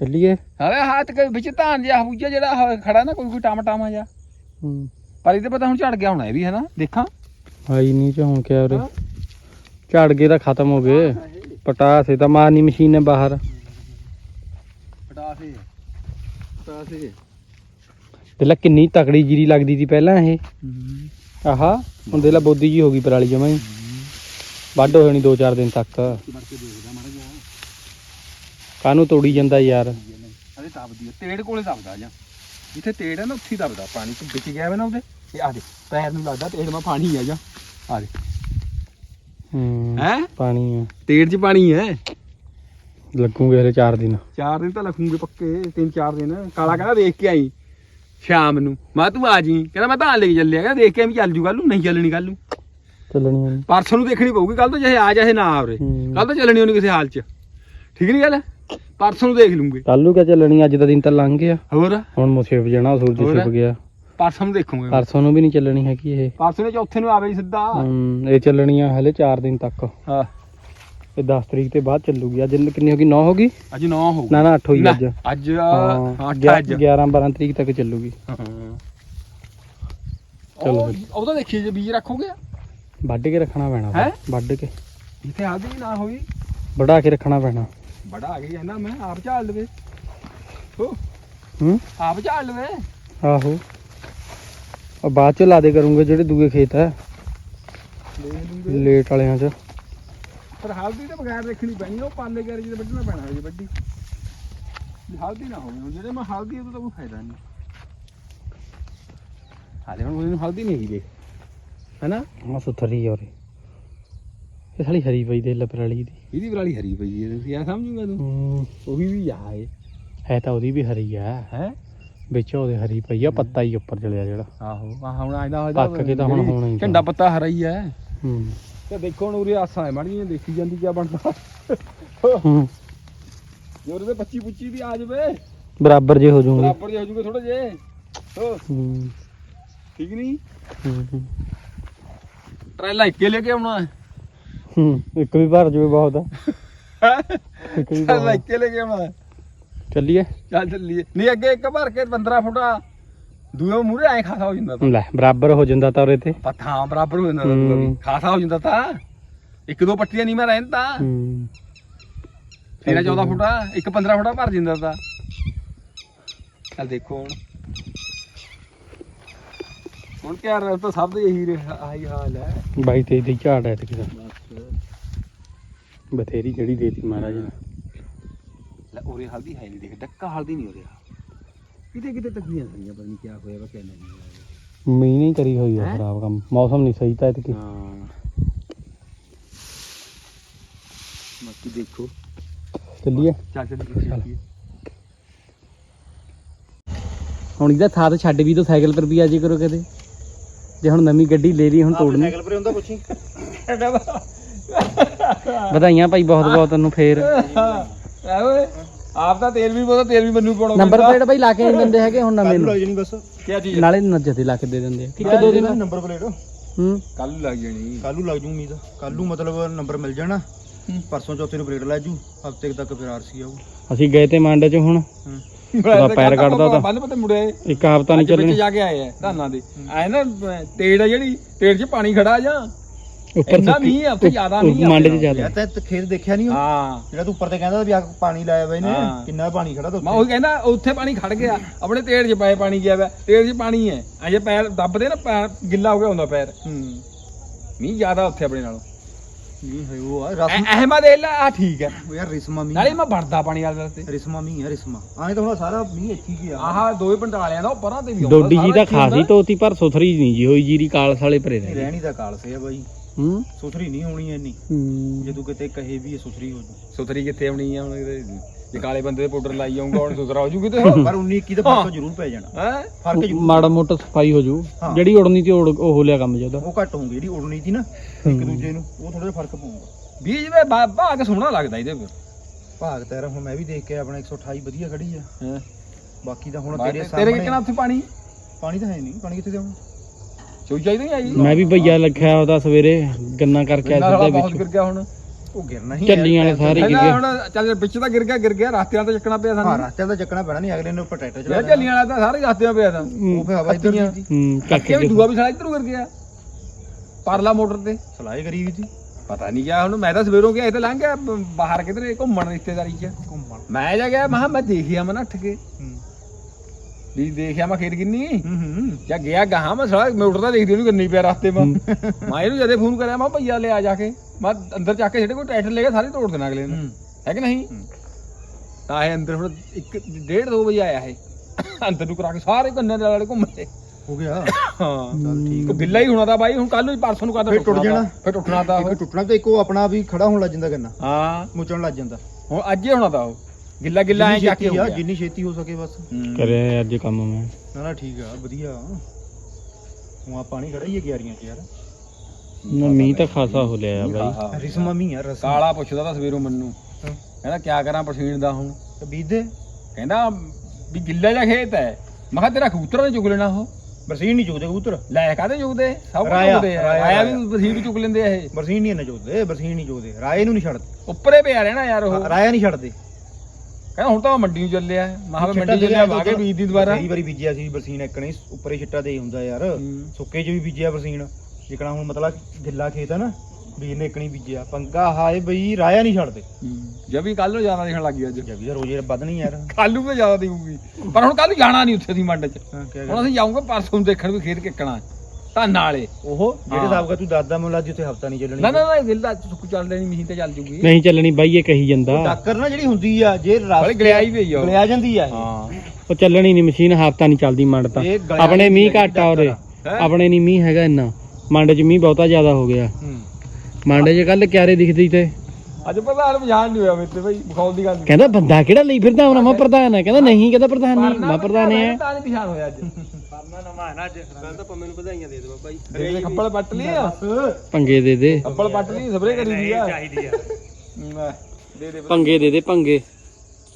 ਚੱਲੀਏ। ਹਾਲੇ ਹੱਥ ਕੇ ਵਿੱਚ ਧਾਨ ਜਿਹਾ ਹਬੂਜਾ ਜਿਹੜਾ ਆਹ ਖੜਾ ਨਾ ਕੋਈ ਕੋਈ ਟਾਮ ਟਾਮਾ ਜਾ ਹੂੰ। ਪਰ ਇਹਦੇ ਪਤਾ ਹੁਣ ਝੜ ਗਿਆ ਹੋਣਾ ਇਹ ਵੀ ਹੈ ਨਾ? ਦੇਖਾਂ। ਆਈ ਨਹੀਂ ਚ ਹੁਣ ਕਿਆ ਉਰੇ ਝੜ ਗਏ ਤਾਂ ਖਤਮ ਹੋ ਗਏ। ਪਟਾਸੇ ਤਾਂ ਮਾਰਨੀ ਮਸ਼ੀਨ ਨੇ ਬਾਹਰ। ਪਟਾਸੇ। ਪਟਾਸੇ ਪਹਿਲਾਂ ਕਿੰਨੀ ਤਕੜੀ ਜੀਰੀ ਲੱਗਦੀ ਸੀ ਪਹਿਲਾਂ ਇਹ। ਆਹਾ ਹੁਣ ਦੇ ਲਾ ਬੋਦੀ ਜੀ ਹੋ ਗਈ ਪਰਾਲੀ ਜਮਾਂ ਹੀ। ਵੱਢ ਹੋ ਜਾਣੀ 2-4 ਦਿਨ ਤੱਕ। ਕਾਹਨੂੰ ਤੋੜੀ ਜਾਂਦਾ ਯਾਰ। ਅਰੇ ਦਬਦੀ ਹੈ ਤੇੜ ਕੋਲੇ ਦਬਦਾ ਜਾਂ। ਜਿੱਥੇ ਤੇੜ ਹੈ ਨਾ ਉੱਥੇ ਹੀ ਦਬਦਾ ਪਾਣੀ। ਚ ਵਿੱਚ ਗਿਆ ਵੇ ਨਾ ਉਹਦੇ। ਇਹ ਆ ਦੇ ਪੈਰ ਨੂੰ ਲੱਗਦਾ ਤੇੜ ਮਾ ਪਾਣੀ ਆ ਜਾ। ਆ ਦੇ ਹੂੰ ਹੈ? ਪਾਣੀ ਆ। ਤੇੜ ਚ ਪਾਣੀ ਹੈ ਲੱਗੂਗੇ ਹਲੇ 4 ਦਿਨ। ਚਾਰ ਦਿਨ ਤਾਂ ਲੱਗੂਗੇ ਪੱਕੇ ਤਿੰਨ ਚਾਰ ਦਿਨ। ਕਾਲਾ ਕਹਿੰਦਾ ਦੇਖ ਕੇ ਆਈ ਸ਼ਾਮ ਨੂੰ। ਮੈਂ ਤੂੰ ਆ ਜੀ। ਕਹਿੰਦਾ ਮੈਂ ਤਾਂ ਲੈ ਕੇ ਚੱਲਿਆ। ਕਹਿੰਦਾ ਦੇਖ ਕੇ ਵੀ ਚੱਲ ਜੂ ਕੱਲ ਨੂੰ ਨਹੀਂ ਚੱਲਣੀ ਕੱਲ ਨੂੰ। ਚੱਲਣੀ ਆ। ਪਰਸੋਂ ਨੂੰ ਦੇਖਣੀ ਪਊਗੀ ਕੱਲ ਤੋਂ ਚਾਹੇ ਆ ਚਾਹੇ ਨਾ ਆਵਰੇ। ਹੂੰ। ਕੱਲ ਤਾਂ ਚੱਲਣੀ ਹੋਣੀ ਕਿਸੇ ਹਾਲ 'ਚ। ਠੀਕ ਨਹੀਂ ਗੱਲ? ਪਰਸੋਂ ਨੂੰ ਦੇਖ ਲੂੰਗੇ। ਕੱਲ ਨੂੰ ਕਿਆ ਚੱਲਣੀ ਅੱਜ ਦਾ ਦਿਨ ਤਾਂ ਲੰਘ ਗਿਆ। ਹੋਰ? ਹੁਣ ਮੁਸਿਫ ਜਾਣਾ ਸੂਰਜ ਹੋਰ? ਛਿਪ ਗਿਆ। ਪਰਸੋਂ ਨੂੰ ਦੇਖੂਗੇ। ਪਰਸੋਂ ਨੂੰ ਵੀ ਨਹੀਂ ਚੱਲਣੀ ਹੈਗੀ ਇਹ। ਪਰਸੋਂ ਨੇ ਚੌਥੇ ਨੂੰ ਆਵੇ ਜੀ ਸਿੱਧਾ। ਹੂੰ ਇਹ ਚੱਲਣੀ ਆ ਹਲੇ 4 ਦਿਨ ਤੱਕ। ਹਾਂ। ਇਹ 10 ਤਰੀਕ ਤੇ ਬਾਅਦ ਚੱਲੂਗੀ। ਅੱਜ ਕਿੰਨੀ ਹੋ ਗਈ? 9 ਹੋ ਗਈ? ਅੱਜ 9 ਹੋਊ ਨਾ ਨਾ 8 ਹੋਈ ਅੱਜ। ਅੱਜ ਹਾਂ 8 ਅੱਜ। 11 12 ਤਰੀਕ ਤੱਕ ਚੱਲੂਗੀ। ਹਾਂ। ਚਲੋ ਉਹ ਉਹ ਤਾਂ ਦੇਖੀਏ ਜੇ ਬੀਜ ਰੱਖੋਗੇ। ਵੱਢ ਕੇ ਰੱਖਣਾ ਪੈਣਾ ਹੈਂ? ਵੱਢ ਕੇ। ਇੱਥੇ ਹਲਦੀ ਨਾ ਹੋਈ। ਵੜਾ ਕੇ ਰੱਖਣਾ ਪੈਣਾ। ਆ ਗਈ ਕਹਿੰਦਾ ਮੈਂ ਆਪ ਝਾੜ ਲਵੇ। ਹੋ। ਹੂੰ? ਆਪ ਝਾੜ ਲਵੇ। ਆਹੋ। ਆ ਬਾਅਦ ਚ ਲਾ ਦੇ ਕਰੂੰਗੇ ਜਿਹੜੇ ਦੂਏ ਖੇਤ ਹੈ। ਲੇਟ ਵਾਲਿਆਂ ਚ। ਪਰ ਹਲਦੀ ਤਾਂ ਬਗੈਰ ਦੇਖਣੀ ਪੈਣੀ ਆ, ਉਹ ਪਾਲੇ ਗੈਰ ਜਿਹਦੇ ਵੱਢਣਾ ਪੈਣਾ ਜੇ ਵੱਡੀ ਵੀ ਹਲਦੀ ਨਾ ਹੋਵੇ ਹੁਣ ਜਿਹੜੇ ਮੈਂ ਹਲਦੀ ਉਹਦਾ ਤਾਂ ਕੋਈ ਫਾਇਦਾ ਨਹੀਂ। ਹਾਲੇ ਹੁਣ ਉਹਨੂੰ ਹਲਦੀ ਨਹੀਂ ਹੈਗੀ ਦੇਖ। ਹੈਨਾ? ਆ ਸੁਥਰੀ ਉਰੇ। ਇਹ ਸਾਲੀ ਹਰੀ ਪਈ ਦੇ ਲਪਰਾਲੀ ਦੀ। ਇਹਦੀ ਵਰਾਲੀ ਹਰੀ ਪਈ ਹੈ ਤੁਸੀਂ ਆ ਸਮਝੂਗਾ ਤੂੰ ਹੂੰ। ਉਹੀ ਵੀ ਆ ਇਹ। ਹੈ ਤਾਂ ਉਹਦੀ ਵੀ ਹਰੀ ਆ। ਹੈ? ਵਿੱਚ ਉਹਦੇ ਹਰੀ ਪਈ ਆ ਪੱਤਾ ਹੀ ਉੱਪਰ ਚਲਿਆ ਜਿਹੜਾ। ਆਹੋ ਆ ਹੁਣ ਆਇਦਾ ਪੱਕ ਕੇ ਤਾਂ ਹੁਣ ਹੋਣਾ ਹੀ ਝੰਡਾ ਪੱਤਾ ਹਰਾ ਹੀ ਹੈ। ਹੂੰ। ਤੇ ਦੇਖੋ ਹੁਣ ਉਰੇ ਆਸਾਂ ਹੈ ਮਾੜੀਆਂ ਦੇਖੀ ਜਾਂਦੀ ਕੀ ਬਣਦਾ। ਹੂੰ। ਜੇ ਉਰੇ ਤੇ 25 25 ਦੀ ਆ ਜਾਵੇ। ਬਰਾਬਰ ਜੇ ਹੋ ਜੂਗੇ ਬਰਾਬਰ ਜੇ ਹੋ ਜੂਗੇ ਥੋੜੇ ਜੇ ਹੋ। ਹੂੰ। ਠੀਕ ਨਹੀਂ? ਹੂੰ, ਹੂੰ। ਟਰੈਲਾ ਇੱਕੇ ਲੈ ਕੇ ਆਉਣਾ ਹੈ। ਹੂੰ ਇੱਕ ਵੀ ਭਰ ਜੂਵੇ ਬਹੁਤ ਆ ਇੱਕ ਵੀ ਟਰੈਲਾ ਬਹੁਤ ਇੱਕੇ ਲੈ ਕੇ ਆਉਣਾ ਹੈ। ਚੱਲੀਏ। ਚੱਲ ਚੱਲੀਏ। ਨਹੀਂ ਅੱਗੇ ਇੱਕ ਭਰ ਕੇ 15 ਫੁੱਟਾ ਦੂਏ ਮੂਰੇ ਐ ਖਾਸਾ ਹੋ ਜਾਂਦਾ ਤਾਂ। ਲੈ ਬਰਾਬਰ ਹੋ ਜਾਂਦਾ ਤਾਂ ਉਰੇ ਤੇ ਪੱਥਾਂ ਬਰਾਬਰ ਹੋ ਜਾਂਦਾ ਤਾਂ ਦੂਆ ਵੀ। ਹੂੰ। ਖਾਸਾ ਹੋ ਜਾਂਦਾ ਤਾਂ। ਇੱਕ ਦੋ ਪੱਟੀਆਂ ਨਹੀਂ ਮੈਂ ਰਹਿਣ ਤਾਂ। ਹੂੰ। 13 14 ਫੁੱਟਾ ਇੱਕ 15 ਫੁੱਟਾ ਭਰ ਜਾਂਦਾ ਤਾਂ। ਚੱਲ ਦੇਖੋ ਹੁਣ। ਹੁਣ ਕਿਆ ਰਹਿ ਤਾਂ ਸਭ ਦੇ ਇਹੀ ਰਿਹਾ- ਆਹੀ ਹਾਲ ਹੈ। ਬਾਈ ਤੇ ਦੀ ਝਾੜ ਐ ਤੇ। ਬਥੇਰੀ ਜਿਹੜੀ ਦੇਤੀ ਮਹਾਰਾਜ ਨੇ। ਲੈ ਉਰੇ ਹਲਦੀ ਹੈ ਨਹੀਂ ਦੇਖ ਡੱਕਾ ਹਲਦੀ ਨਹੀਂ ਉਰੇ ਕਿਤੇ ਕਿਤੇ ਤੱਕੀਆਂ ਸਰੀਆਂ ਪਤਾ ਨਹੀਂ ਕਿਆ ਹੋਇਆ ਵਾ ਕਿਆ ਨਹੀਂ ਹੋਇਆ। ਮੀਂਹ ਨਹੀਂ ਕਰੀ ਹੋਈ ਆ ਹੈਂ? ਖਰਾਬ ਕੰਮ। ਮੌਸਮ ਨਹੀਂ ਸਹੀ ਤਾਂ ਇਤਕੀ। ਹਾਂ। ਬਾਕੀ ਦੇਖੋ। ਚੱਲੀਏ। ਚੱਲ ਚੱਲ ਚੱਲੀਏ ਹੁਣ ਇਹਦਾ ਥਾਂ ਤੇ ਛੱਡ ਵੀ ਤਾਂ ਸਾਈਕਲ ਪਰ ਵੀ ਆ ਜੇ ਕਰੋ ਕਦੇ। ਜੇ ਹੁਣ ਨਵੀਂ ਗੱਡੀ ਲੈ ਲਈ ਹੁਣ ਤੋੜਨੀ। ਸਾਈਕਲ ਪਰ ਹੁੰਦਾ ਪੁੱਛੀ ਵਧਾਈਆਂ ਭਾਈ ਬਹੁਤ ਬਹੁਤ ਤੈਨੂੰ ਫੇਰ। ਓਏ। ਆਪ ਤਾਂ ਤੇਲ ਵੀ ਬਹੁਤਾ ਤੇਲ ਵੀ ਮੈਨੂੰ ਪਾਉਣਾ ਨੰਬਰ ਪਲੇਟ ਭਾਈ ਲਾ ਕੇ ਨਹੀਂ ਦਿੰਦੇ ਹੈਗੇ ਹੁਣ ਨਵੇਂ ਨੂੰ। ਜਾਣੀ ਬਸ। ਕੀ ਚੀਜ਼? ਨਾਲੇ ਨੱਜੇ ਤੇ ਲਾ ਕੇ ਦੇ ਦਿੰਦੇ ਆ। ਠੀਕ ਹੈ ਦੋ ਦਿਨ ਨੰਬਰ ਪਲੇਟ ਹੂੰ। ਕੱਲ ਨੂੰ ਲੱਗ ਜਾਣੀ। ਕੱਲ ਨੂੰ ਲੱਗ ਜੂ ਉਮੀਦ। ਕੱਲ ਨੂੰ ਮਤਲਬ ਨੰਬਰ ਮਿਲ ਜਾਣਾ। ਪਰਸੋਂ ਚੌਥੇ ਨੂੰ ਪਲੇਟ ਲੈ ਜੂ। ਹਫ਼ਤੇ ਤੱਕ ਫਿਰ ਆਰਸੀ ਆਊ। ਅਸੀਂ ਗਏ ਤੇ ਮਾਂਡੇ ਚ ਹੁਣ। ਹੂੰ। ਉਹਦਾ ਪੈਰ ਕੱਢਦਾ ਤਾਂ। ਬੰਨ ਪਤੇ ਮੁੜਿਆ ਇਹ। ਇੱਕ ਹਫਤਾ ਨਹੀਂ ਵਿੱਚ ਚੱਲਣੀ। ਜਾ ਕੇ ਆਏ ਆ ਧਾਨਾਂ ਦੇ। ਆਏ ਨਾ ਤੇੜ ਆ ਜਿਹੜੀ ਤੇੜ 'ਚ ਪਾਣੀ ਖੜਾ ਜਾਂ। ਉੱਪਰ ਇੰਨਾ ਮੀਂਹ ਆ, ਉੱਥੇ ਜ਼ਿਆਦਾ ਮੀਂਹ ਆ ਮੰਡ 'ਚ ਜ਼ਿਆਦਾ। ਯਾਰ ਤੈਂ ਖੇਤ ਦੇਖਿਆ ਨਹੀਂ ਹਾਂ। ਜਿਹੜਾ ਤੂੰ ਉੱਪਰ ਤੇ ਕਹਿੰਦਾ ਵੀ ਆ ਪਾਣੀ ਲਾਇਆ ਬਈ ਨੇ ਹਾਂ। ਕਿੰਨਾ ਪਾਣੀ ਖੜਾ ਤਾ ਮੈਂ ਉੱਥੇ। ਉਹ ਕਹਿੰਦਾ ਉੱਥੇ ਪਾਣੀ ਖੜ ਗਿਆ। ਆਪਣੇ ਤੇੜ 'ਚ ਪਏ ਪਾਣੀ ਗਿਆ ਵਾ ਤੇੜ 'ਚ ਪਾਣੀ ਹੈ। ਅਜੇ ਪੈਰ ਦੱਬਦੇ ਨਾ ਪੈਰ ਗਿੱਲਾ ਹੋ ਗਿਆ ਹੁੰਦਾ ਪੈਰ। ਹੂੰ। ਮੀਂਹ ਜ਼ਿਆਦਾ ਉੱਥੇ ਆਪਣੇ ਨਾਲੋਂ। ਨਹੀਂ ਹੈ ਉਹ ਆ ਰਸਮ ਅਹਿਮਦ ਇਹਲਾ ਆ ਠੀਕ ਹੈ। ਉਹ ਯਾਰ ਰਿਸਮਾ ਮੀਂਹ। ਨਾਲੇ ਮੈਂ ਵੜਦਾ ਪਾਣੀ ਵਾਲੇ ਰਸਤੇ ਰਿਸਮਾ ਮੀਂਹ ਹੈ ਰਿਸਮਾ। ਆਏ ਤਾਂ ਹੁਣ ਸਾਰਾ ਮੀਂਹ ਇੱਥੇ ਹੀ ਗਿਆ। ਆਹ ਦੋਵੇਂ ਪੰਡਾਲਿਆਂ ਦਾ ਉਹ ਪਰਾਂ ਤੇ ਵੀ ਆਉਂਦਾ, ਡੋਡੀ ਜੀ ਸਾਰਾ ਇੱਥੇ ਖਾਸੀ ਹੁੰਦਾ। ਧੋਤੀ ਪਰ ਸੁਥਰੀ ਨਹੀਂ ਜੀ ਹੋਈ ਜੀਰੀ ਕਾਲਸ ਵਾਲੇ ਰਹੇ ਰਹਿਣੀ ਦਾ ਕਾਲਸੇ ਆ ਬਾਈ। ਹੂੰ? ਸੁਥਰੀ ਨਹੀਂ ਹੋਣੀ ਇੰਨੀ। ਹੂੰ। ਜੇ ਤੂੰ ਕਿਤੇ ਕਹੇ ਵੀ ਇਹ ਸੁਥਰੀ ਹੋ ਜੂ। ਸੁਥਰੀ ਕਿੱਥੇ ਆਉਣੀ ਆ? ਹੁਣ ਇਹਦੇ ਜੇ ਕਾਲੇ ਬੰਦੇ ਦੇ ਪਾਊਡਰ ਲਾਈ ਜਾਊਗਾ ਹੁਣ ਸੁਥਰਾ ਹੋ ਜੂ ਕਿਤੇ? ਪਰ 19 21 ਦਾ ਫ਼ਰਕ ਜ਼ਰੂਰ ਪੈ ਜਾਣਾ। ਹੈ? ਫ਼ਰਕ ਜ਼ਰੂਰ ਮਾੜਾ ਮੋਟਾ ਸਫ਼ਾਈ ਹੋ ਜੂ। ਹਾਂ। ਜਿਹੜੀ ਉੜਨੀ ਤੇ ਉੜ ਉਹ ਲਿਆ ਕੰਮ ਜਦੋਂ ਉਹ ਘੱਟ ਹੋਊਗੀ ਜਿਹੜੀ ਉੜਨੀ ਸੀ ਨਾ ਇੱਕ ਦੂਜੇ ਨੂੰ ਉਹ ਥੋੜਾ ਜਿਹਾ ਫ਼ਰਕ ਪਊਗਾ। ਬੀਜ ਵੇ ਭਾਗ ਸੋਹਣਾ ਲੱਗਦਾ ਇਹਦੇ ਫਿਰ ਭਾਗ ਤੇਰਾ ਹੁਣ ਮੈਂ ਵੀ ਦੇਖ ਕੇ ਆਪਣਾ 128 ਵਧੀਆ ਖੜੀ ਆ। ਹਾਂ? ਬਾਕੀ ਤਾਂ ਹੁਣ ਤੇਰੇ ਤੇਰੇ ਤੇਰੇ ਸਾਹਮਣੇ ਕਿੰਨਾ ਉੱਥੇ ਪਾਣੀ? ਪਾਣੀ ਤਾਂ ਹੈ ਨਹੀਂ ਪਾਣੀ ਕਿੱਥੇ ਦੇਵਾਂ? ਚੋਈ ਚਾਹੀਦੀ ਨਹੀਂ ਆਈ ਮੈਂ ਵੀ ਭਈਆ ਲੱਗਿਆ ਉਹਦਾ ਸਵੇਰੇ ਗੰਨਾ ਕਰਕੇ ਆਇਆ ਸਿੱਧਾ ਵਿੱਚ। ਗਿਰ ਗਿਆ ਹੁਣ। ਉਹ ਗਿਰਨਾ ਹੀ ਚੱਲੀਆਂ ਵਾਲੇ ਸਾਰੇ ਗਿਰੇ ਹੁਣ ਚੱਲ ਵਿੱਚ ਤਾਂ ਗਿਰ ਗਿਆ ਗਿਰ ਗਿਆ ਰਸਤਿਆਂ ਤੇ ਚੱਕਣਾ ਪਿਆ ਹਾਂ ਸਾਨੂੰ ਰਸਤੇ ਦਾ ਚੱਕਣਾ ਪੈਣਾ ਨਹੀਂ ਅਗਲੇ ਨੇ ਉੱਪਰ ਟਰੈਕਟਰ ਚਲਾ ਚੱਲੀਆਂ ਵਾਲਾ ਤਾਂ ਸਾਰੇ ਰਸਤਿਆਂ ਪਿਆ ਤਾਂ ਉਹ ਫੇ ਹਵਾ ਇੱਧਰ ਹੂੰ ਵੀ ਦੂਆ ਵੀ ਸਾਲਾ ਇੱਧਰੋਂ ਗਿਰ ਗਿਆ। ਪਰਲਾ ਮੋਟਰ ਤੇ। ਸਲਾਈ ਕਰੀ ਵੀ ਸੀ। ਪਤਾ ਨਹੀਂ ਗਿਆ ਹੁਣ ਮੈਂ ਤਾਂ ਸਵੇਰੋਂ ਗਿਆ ਇੱਥੇ ਲੰਘ ਗਿਆ ਬਾਹਰ ਕਿਧਰੇ ਘੁੰਮਣ ਰਿਸ਼ਤੇਦਾਰੀ 'ਚ। ਘੁੰਮਣ। ਮੈਂ ਜਾ ਗਿਆ ਮੈਂ ਕਿਹਾ ਮੈਂ ਦੇਖਿਆ ਮੈਂ ਨੱਠ ਕੇ। ਹੂੰ। ਵੀ ਦੇਖਿਆ ਮੈਂ ਖੇਤ ਕਿੰਨੀ? ਹੂੰ ਹੂੰ। ਜਾਂ ਗਿਆ ਗਾਹਾਂ? ਮੈਂ ਸਾਲਾ ਮੋਟਰ ਦਾ ਦੇਖਦੀ ਉਹਨੂੰ ਕਿੰਨੀ ਪਿਆ ਰਸਤੇ ਮਾ ਮੈਂ ਇਹਨੂੰ ਜਦੇ ਫੋਨ ਕਰਿਆ ਮੈਂ ਭਈਆ ਲੈ ਆ ਜਾ ਕੇ। ਮੈਂ ਅੰਦਰ ਚੱਕ ਕੇ ਜਿਹੜੇ ਕੋਈ ਟਰੈਕਟਰ ਲੈ ਗਿਆ ਸਾਰੇ ਤੋੜ ਦੇਣਾ ਅਗਲੇ ਨੇ। ਹੂੰ। ਕਿ ਨਹੀਂ? ਤਾਂ ਇਹ ਅੰਦਰ ਹੁਣ 1 1:30 2 ਵਜੇ ਆਇਆ ਇਹ। ਅੰਦਰ ਨੂੰ ਕਰਾ ਕੇ ਸਾਰੇ ਕੰਨੇ ਦੇ ਵਾਲੇ ਘੁੰਮੇ ਹੋ ਗਿਆ। ਹਾਂ। ਚੱਲ ਠੀਕ ਬਿੱਲਾ ਹੀ ਹੋਣਾ ਤਾਂ ਬਾਈ ਹੁਣ ਕੱਲ ਨੂੰ ਪਰਸੋਂ ਨੂੰ ਫਿਰ ਟੁੱਟ ਜਾਣਾ। ਫਿਰ ਟੁੱਟਣਾ ਤਾਂ ਇੱਕ ਟੁੱਟਣਾ ਤੇ ਇੱਕ ਉਹ ਆਪਣਾ ਵੀ ਖੜਾ ਹੋਣ ਲੱਗ ਜਾਂਦਾ ਹਾਂ। ਮੁੱਚਣ ਲੱਗ ਜਾਂਦਾ। ਹੁਣ ਅੱਜ ਹੀ ਹੋਣਾ ਤਾਂ ਉਹ। ਗਿੱਲਾ ਗਿੱਲਾ ਐ ਚੱਕ ਕੇ ਹੋ ਗਿਆ। ਜਿੰਨੀ ਛੇਤੀ ਹੋ ਸਕੇ ਬਸ। ਕਰਿਆ ਅੱਜ ਕੰਮ ਮੈਂ। ਨਾ ਨਾ ਠੀਕ ਆ ਵਧੀਆ। ਹੁਣ ਆ ਪਾਣੀ ਖੜਾ ਹੀ ਹੈ ਗਿਆਰੀਆਂ ਚ ਯਾਰ। ਨਾ ਮੀਂਹ ਤਾਂ ਖਾਸਾ ਹੋ ਲਿਆ ਆ ਬਾਈ। ਰਿਸਮਾ ਮੀ ਆ ਰਸਮ। ਕਾਲਾ ਪੁੱਛਦਾ ਤਾਂ ਸਵੇਰੋਂ ਮੈਨੂੰ। ਹਾਂ। ਕਹਿੰਦਾ ਕਿਆ ਕਰਾਂ ਪਸੀਨ ਦਾ ਹੁਣ? ਬੀਜ ਦੇ ਕਹਿੰਦਾ ਵੀ ਗਿੱਲਾ ਜਿਹਾ ਖੇਤ ਹੈ ਮੈਂ ਕਿਹਾ ਤੇਰਾ ਕਬੂਤਰ ਨੇ ਚੁਗ ਲੈਣਾ ਉਹ। ਬਰਸੀਨ ਨਹੀਂ ਚੁਗਦੇ ਕਬੂਤਰ। ਲੈ ਕਾਦੇ ਚੁਗਦੇ? ਸਭ ਚੁਗਦੇ ਆ। ਰਾਇਆ, ਆਇਆ ਵੀ ਵੀ ਚੁਗ ਲੈਂਦੇ ਆ ਇਹ। ਬਰਸੀਨ ਨਹੀਂ ਇਹਨਾਂ ਚੁਗਦੇ ਬਰਸੀਨ ਨਹੀਂ ਚੁਗਦੇ। ਰਾਏ ਨੂੰ ਨਹੀਂ ਛੱਡਦੇ। ਉੱਪਰੇ ਪਿਆ ਰਹਿਣਾ ਯਾਰ ਉਹ। ਰਾਇਆ ਨਹੀਂ ਛੱਡਦੇ। ਕਹਿੰਦਾ ਹੁਣ ਤਾਂ ਮੰਡੀ ਨੂੰ ਚੱਲਿਆ ਮੈਂ ਕਿਹਾ ਛਿੱਟਾ ਮੰਡੀ ਚੱਲਿਆ ਲਿਆ ਵਾਗੇ ਬੀਜ ਦੀ ਦੁਬਾਰਾ। ਕਈ ਵਾਰੀ ਬੀਜਿਆ ਸੀ ਬਰਸੀਨ ਇੱਕਣੇ ਉੱਪਰੇ ਛਿੱਟਾ ਦੇ ਹੁੰਦਾ ਯਾਰ। ਸੁੱਕੇ 'ਚ ਵੀ ਬੀਜਿਆ ਬਰਸੀਨ। ਜਿਕਣਾ ਹੁਣ ਮਤਲਬ ਗਿੱਲਾ ਖੇਤ ਹੈ ਨਾ ਬੀਜ ਨੇ ਇੱਕਣੀ ਬੀਜਿਆ। ਪੰਗਾ ਹਾਏ ਬਈ ਰਾਇਆ ਨਹੀਂ ਛੱਡਦੇ। ਜਦ ਵੀ ਕੱਲ ਨੂੰ ਜ਼ਿਆਦਾ ਦਿਖਣ ਲੱਗੀ ਅੱਜ। ਜਬੀ ਦਾ ਰੋਜ਼ੇ ਵੱਧਣੀ ਯਾਰ। ਕੱਲ ਨੂੰ ਤਾਂ ਜ਼ਿਆਦਾ ਦਿਖੂਗੀ ਪਰ ਹੁਣ ਕੱਲ ਨੂੰ ਜਾਣਾ ਨਹੀਂ ਉੱਥੇ ਦੀ ਮੰਡ 'ਚ। ਹੁਣ ਅਸੀਂ ਜਾਊਂਗੇ ਪਰਸੋਂ ਦੇਖਣ ਵੀ ਖੇਤ ਕਿੱਕਣਾ ਤਾਂ ਨਾਲੇ। ਉਹ ਜਿਹੜੇ ਹਾਂ। ਹਿਸਾਬ ਕਾ ਤੂੰ ਦੱਸਦਾ ਮੈਨੂੰ ਲੱਗਦੀ ਉੱਥੇ ਹਫਤਾ ਨਹੀਂ ਚੱਲਣੀ। ਨਾ ਨਾ ਨਾ ਗਿੱਲਾ ਸੁੱਕ ਚੱਲ ਲੈਣੀ ਮਸ਼ੀਨ ਤੇ ਚੱਲ ਜੂਗੀ। ਨਹੀਂ ਚੱਲਣੀ ਬਾਈ ਇਹ ਕਹੀ ਜਾਂਦਾ। ਡਾਕਰ ਨਾ ਜਿਹੜੀ ਹੁੰਦੀ ਆ ਜੇ ਰਸ ਹਲੇ ਗਲਿਆਈ ਵੀ ਆ ਉਹ। ਗਲਿਆ ਜਾਂਦੀ ਆ ਇਹ। ਹਾਂ। ਉਹ ਚੱਲਣੀ ਨਹੀਂ ਮਸ਼ੀਨ ਹਫਤਾ ਨਹੀਂ ਚੱਲਦੀ ਮੰਡ ਤਾਂ। ਇਹ ਗਲਿਆ ਆਪਣੇ ਮੀਂਹ ਜਾਂਦੀ ਘੱਟ ਆ ਉਰੇ। ਹੈਂ? ਆਪਣੇ ਨਹੀਂ ਮੀਂਹ ਹੈਗਾ ਇੰਨਾ। ਮੰਡ 'ਚ ਮੀਂਹ ਬਹੁਤਾ ਜ਼ਿਆਦਾ ਹੋ ਗਿਆ। ਹੂੰ। ਮੰਡ 'ਚ ਕੱਲ ਕਿਆਰੇ ਦਿਖਦੀ ਤੇ। ਅੱਜ ਪ੍ਰਧਾਨ ਪਛਾਣ ਨਹੀਂ ਹੋਇਆ ਮੇਰੇ ਬਈ ਬਖੌਲ ਦੀ ਗੱਲ ਕਹਿੰਦਾ ਬੰਦਾ ਕਿਹੜਾ ਲਈ ਫਿਰਦਾ ਹੁਣ? ਮੈਂ ਪ੍ਰਧਾਨ ਆ। ਕਹਿੰਦਾ ਨਹੀਂ ਕਹਿੰਦਾ ਪ੍ਰਧਾਨ ਨਹੀਂ। ਮੈਂ ਪ੍ਰਧਾਨ ਆ। ਤਾਂ ਨਹੀਂ ਪਛਾਣ ਹੋਇਆ ਅੱਜ। ਦੇ ਖੱਪਲ ਪੱਟ ਲਈ ਆ। ਪੰਗੇ ਦੇ ਦੇ। ਖੱਪਲ ਪੱਟ ਲਈ ਸਪਰੇ ਕਰੀ ਦੀ ਆ ਚਾਹੀਦੀ ਆ। ਦੇ ਦੇ। ਪੰਗੇ ਦੇ ਦੇ ਪੰਗੇ।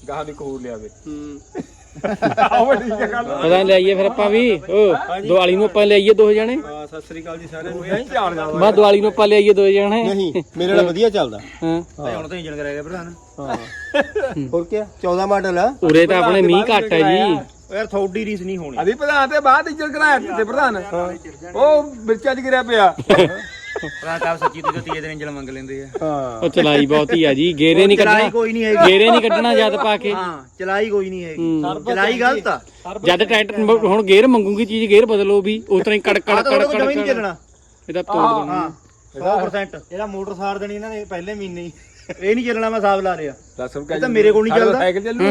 ਗਾਹ ਦੀ ਕੋਰ ਲਿਆਵੇ ਠੀਕ ਹੈ। ਗੱਲ ਪਤਾ ਲਿਆਈਏ ਫਿਰ ਆਪਾਂ ਵੀ। ਓ ਦੀਵਾਲੀ ਨੂੰ ਆਪਾਂ ਲਿਆਈਏ ਦੋ ਜਣੇ। ਸਤਿ ਸ੍ਰੀ ਅਕਾਲ ਜੀ ਸਾਰਿਆਂ ਨੂੰ। ਦੀਵਾਲੀ ਨੂੰ ਆਪਾਂ ਲਿਆਈਏ ਦੋ ਜਣੇ। ਨਹੀਂ ਮੇਰੇ ਨਾਲ ਵਧੀਆ ਚੱਲਦਾ। ਹਾਂ। ਹੁਣ ਤਾਂ ਕਰਾਇਆ ਹੋਰ ਕੀ 14 ਮਾਡਲ ਆ। ਉਰੇ ਤਾਂ ਆਪਣੇ ਮੀਂਹ ਘੱਟ ਹੈ ਜੀ। ਯਾਰ ਥੋੜੀ ਰੀਸ ਨਹੀਂ ਹੋਣੀ। ਅਦੀ ਪ੍ਰਧਾਨ ਤੇ ਬਾਅਦ ਇੱਜ਼ਤ ਕਰਾਇਆ ਤੇ ਪ੍ਰਧਾਨ। ਉਹ ਮਿਰਚਾਂ ਚ ਗਿਰਿਆ ਪਿਆ। ਪ੍ਰਧਾਨ ਤਾਂ ਸੱਚੀ ਤੂੰ ਤੀਏ ਦਿਨ ਇੰਜਨ ਮੰਗ ਲੈਂਦੇ ਆ। ਹਾਂ। ਉਹ ਚਲਾਈ ਬਹੁਤ ਹੀ ਆ ਜੀ ਗੇਰੇ ਨਹੀਂ ਚਲਾਈ ਕੱਢਣਾ। ਕੋਈ ਨਹੀਂ ਹੈਗੀ। ਗੇਰੇ ਨਹੀਂ ਕੱਢਣਾ ਜਦ ਪਾ ਕੇ। ਹਾਂ ਚਲਾਈ ਕੋਈ ਨਹੀਂ ਹੈਗੀ। ਚਲਾਈ ਗਲਤ ਆ। ਜਦ ਟਰੈਕਟਰ ਹੁਣ ਗੇਅਰ ਮੰਗੂਗੀ ਚੀਜ਼ ਗੇਅਰ ਬਦਲੋ ਵੀ ਉਸ ਤਰ੍ਹਾਂ ਹੀ ਕੜ ਕੜ ਕੜ ਨਹੀਂ ਚੱਲਣਾ। ਇਹਦਾ ਤੋੜ ਦੇਣਾ। ਹਾਂ 100% ਇਹਦਾ ਮੋਟਰ ਸਾਰ ਦੇਣੀ ਇਹਨਾਂ ਨੇ ਪਹਿਲੇ ਮਹੀਨੇ ਹੀ। ਇਹ ਨਹੀਂ ਚੱਲਣਾ ਮੈਂ ਹਿਸਾਬ ਲਾ ਰਿਹਾ। ਦੱਸ ਇਹ ਤਾਂ ਮੇਰੇ ਕੋਲ ਨਹੀਂ ਚੱਲਦਾ। ਸਾਈਕਲ ਚੱਲੂ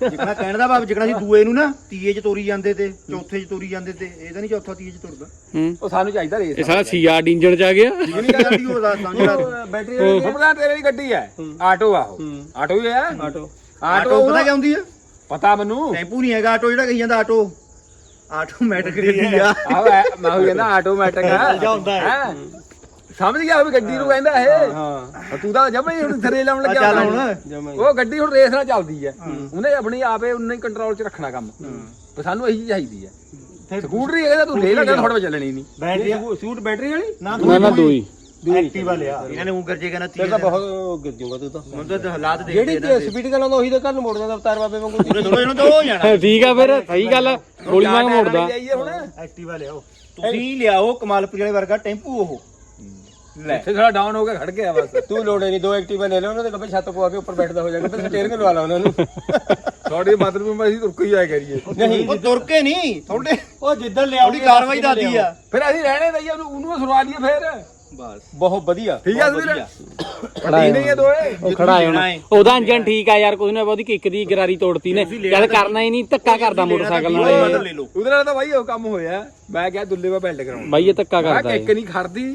ਜਿਕਣਾ ਕਹਿਣ ਦਾ ਭਾਵ ਜਿਕਣਾ ਸੀ ਦੂਏ ਨੂੰ ਨਾ ਤੀਏ ਚ ਤੋਰੀ ਜਾਂਦੇ ਤੇ ਚੌਥੇ ਚ ਤੋਰੀ ਜਾਂਦੇ ਤੇ ਇਹ ਤਾਂ ਨਹੀਂ ਚੌਥਾ ਤੀਏ ਚ ਤੁਰਦਾ। ਹੂੰ। ਉਹ ਸਾਨੂੰ ਚਾਹੀਦਾ ਰੇਸ ਇਹ ਸਾਰਾ ਸੀਆਰ ਇੰਜਣ ਚ ਆ ਗਿਆ। ਨਹੀਂ ਜਾਂਦੀ ਉਹ ਦੱਸ ਸਮਝ ਲਾ ਤੂੰ। ਬੈਟਰੀ ਵਾਲੀ ਪ੍ਰਧਾਨ ਤੇਰੇ ਦੀ ਗੱਡੀ ਹੈ। ਆਟੋ ਆ ਉਹ। ਆਟੋ ਹੀ ਹੈ ਆਟੋ। ਆਟੋ ਪਤਾ ਕੀ ਹੁੰਦੀ ਆ? ਪਤਾ ਮੈਨੂੰ। ਟੈਂਪੂ ਨਹੀਂ ਹੈਗਾ ਆਟੋ ਜਿਹੜਾ ਕਹੀ ਜਾਂਦਾ ਆਟੋ। ਆਟੋਮੈਟਿਕ ਗੱਡੀ ਆ। ਆਹ ਮੈਂ ਉਹ ਕਹਿੰਦਾ ਆਟੋਮੈਟਿਕ ਹੈ? ਹੈਂ? ਸਮਝ ਗਿਆ ਵੀ ਗੱਡੀ ਨੂੰ ਕਹਿੰਦਾ ਇਹ? ਹਾਂ ਤੂੰ ਤਾਂ ਜਮਾ ਹੀ ਹੁਣ ਥਰੇ ਲਾਉਣ ਲੱਗਿਆ ਚੱਲ ਹੋਣਾ। ਉਹ ਗੱਡੀ ਹੁਣ ਰੇਸ ਨਾਲ ਚੱਲਦੀ ਹੈ। ਉਹਨੇ ਆਪਣੀ ਆਪੇ ਉਹਨੇ ਕੰਟਰੋਲ 'ਚ ਰੱਖਣਾ ਕੰਮ। ਪਰ ਸਾਨੂੰ ਇਹੀ ਚਾਹੀਦੀ ਹੈ। ਸਕੂਟਰੀ ਕਹਿੰਦਾ ਤੂੰ ਲੈ ਲੈ ਥੋੜਾ ਚੱਲਣੀ ਨਹੀਂ। ਬੈਟਰੀ ਸੂਟ ਬੈਟਰੀ ਵਾਲੀ? ਨਾ ਨਾ ਨਾ ਦੋਈ। ਐਕਟਿਵਾ ਲਿਆ। ਇਹਨਾਂ ਨੇ ਉਂਗਰ ਜੇ ਕਹਿੰਦਾ ਫਿਰ ਤਾਂ ਬਹੁਤ ਗਿਰ ਜੂਗਾ ਤੂੰ ਤਾਂ। ਹੁਣ ਤਾਂ ਹਾਲਾਤ ਦੇਖ ਜਿਹੜੀ ਤੇ ਸਪੀਡ ਚਲਾਉਂਦਾ ਉਹੀ ਤਾਂ ਘਰ ਨੂੰ ਮੋੜ ਜਾਂਦਾ ਅਵਤਾਰ ਬਾਬੇ ਵਾਂਗੂ। ਪੂਰੇ ਥੋੜੇ ਇਹਨੂੰ ਤਾਂ ਹੋ ਜਾਣਾ। ਠੀਕ ਆ ਫਿਰ ਸਹੀ ਗੱਲ ਗੋਲੀ ਵਾਂਗ ਮੋੜਦਾ। ਐਕਟਿਵਾ ਲਿਆਓ। ਤੁਸੀਂ ਲਿਆਓ ਕਮਾਲਪੁਰੀ ਵਾਲੇ ਵਰਗਾ ਟੈਂਪੂ ਉਹ। ਲੈ। ਇੱਥੇ ਥੋੜਾ ਡਾਊਨ ਹੋ ਕੇ ਖੜ ਗਿਆ ਬਸ। ਤੂੰ ਲੋੜੇ ਨਹੀਂ ਦੋ ਐਕਟਿਵਾ ਲੈ ਲੈ ਉਹਨਾਂ ਦੇ ਗੱਬੇ ਛੱਤ ਪਵਾ ਕੇ ਉੱਪਰ ਬੈਠਦਾ ਹੋ ਜਾਏਗਾ ਤੇ ਸਟੀਅਰਿੰਗ ਲਵਾ ਲਾ ਉਹਨਾਂ ਨੂੰ। ਤੁਹਾਡੀ ਮਤਲਬ ਵੀ ਅਸੀਂ ਤੁਰਕ ਹੀ ਜਾਇਆ ਕਰੀਏ। ਨਹੀਂ। ਉਹ ਤੁਰ ਕੇ ਨਹੀਂ ਤੁਹਾਡੇ ਉਹ ਜਿੱਦਾਂ ਲਿਆਉਣੀ ਥੋੜੀ ਕਾਰਵਾਈ ਦਾਦੀ ਆ। ਫਿਰ ਅਸੀਂ ਰਹਿਣੇ ਦਈਏ ਉਹਨੂੰ ਉਹਨੂੰ ਸੁਣਾ ਲਈਏ ਫਿਰ। ਬਸ। ਬਹੁਤ ਵਧੀਆ। ਠੀਕ ਆ ਵੀਰ ਪੜੀ ਨਹੀਂ ਹੈ ਦੋਏ ਉਹ ਖੜਾ ਹੋਣਾ। ਉਹਦਾ ਇੰਜਨ ਠੀਕ ਆ ਯਾਰ ਕੁਝ ਨਾ ਉਹਦੀ ਕਿੱਕ ਦੀ ਗਰਾਰੀ ਤੋੜਤੀ ਨੇ। ਜਦ ਕਰਨਾ ਹੀ ਨਹੀਂ ਧੱਕਾ ਕਰਦਾ ਮੋਟਰਸਾਈਕਲ ਨਾਲ। ਉਹਦੇ ਨਾਲ ਤਾਂ ਬਾਈ ਉਹ ਕੰਮ ਹੋਇਆ। ਮੈਂ ਕਿਹਾ ਦੁੱਲੇ ਵਾ ਬੈਲਟ ਕਰਾਉਣਾ। ਬਾਈ ਇਹ ਧੱਕਾ ਮੈਂ ਕਰਦਾ ਕਿੱਕ ਨਹੀਂ ਖੜਦੀ।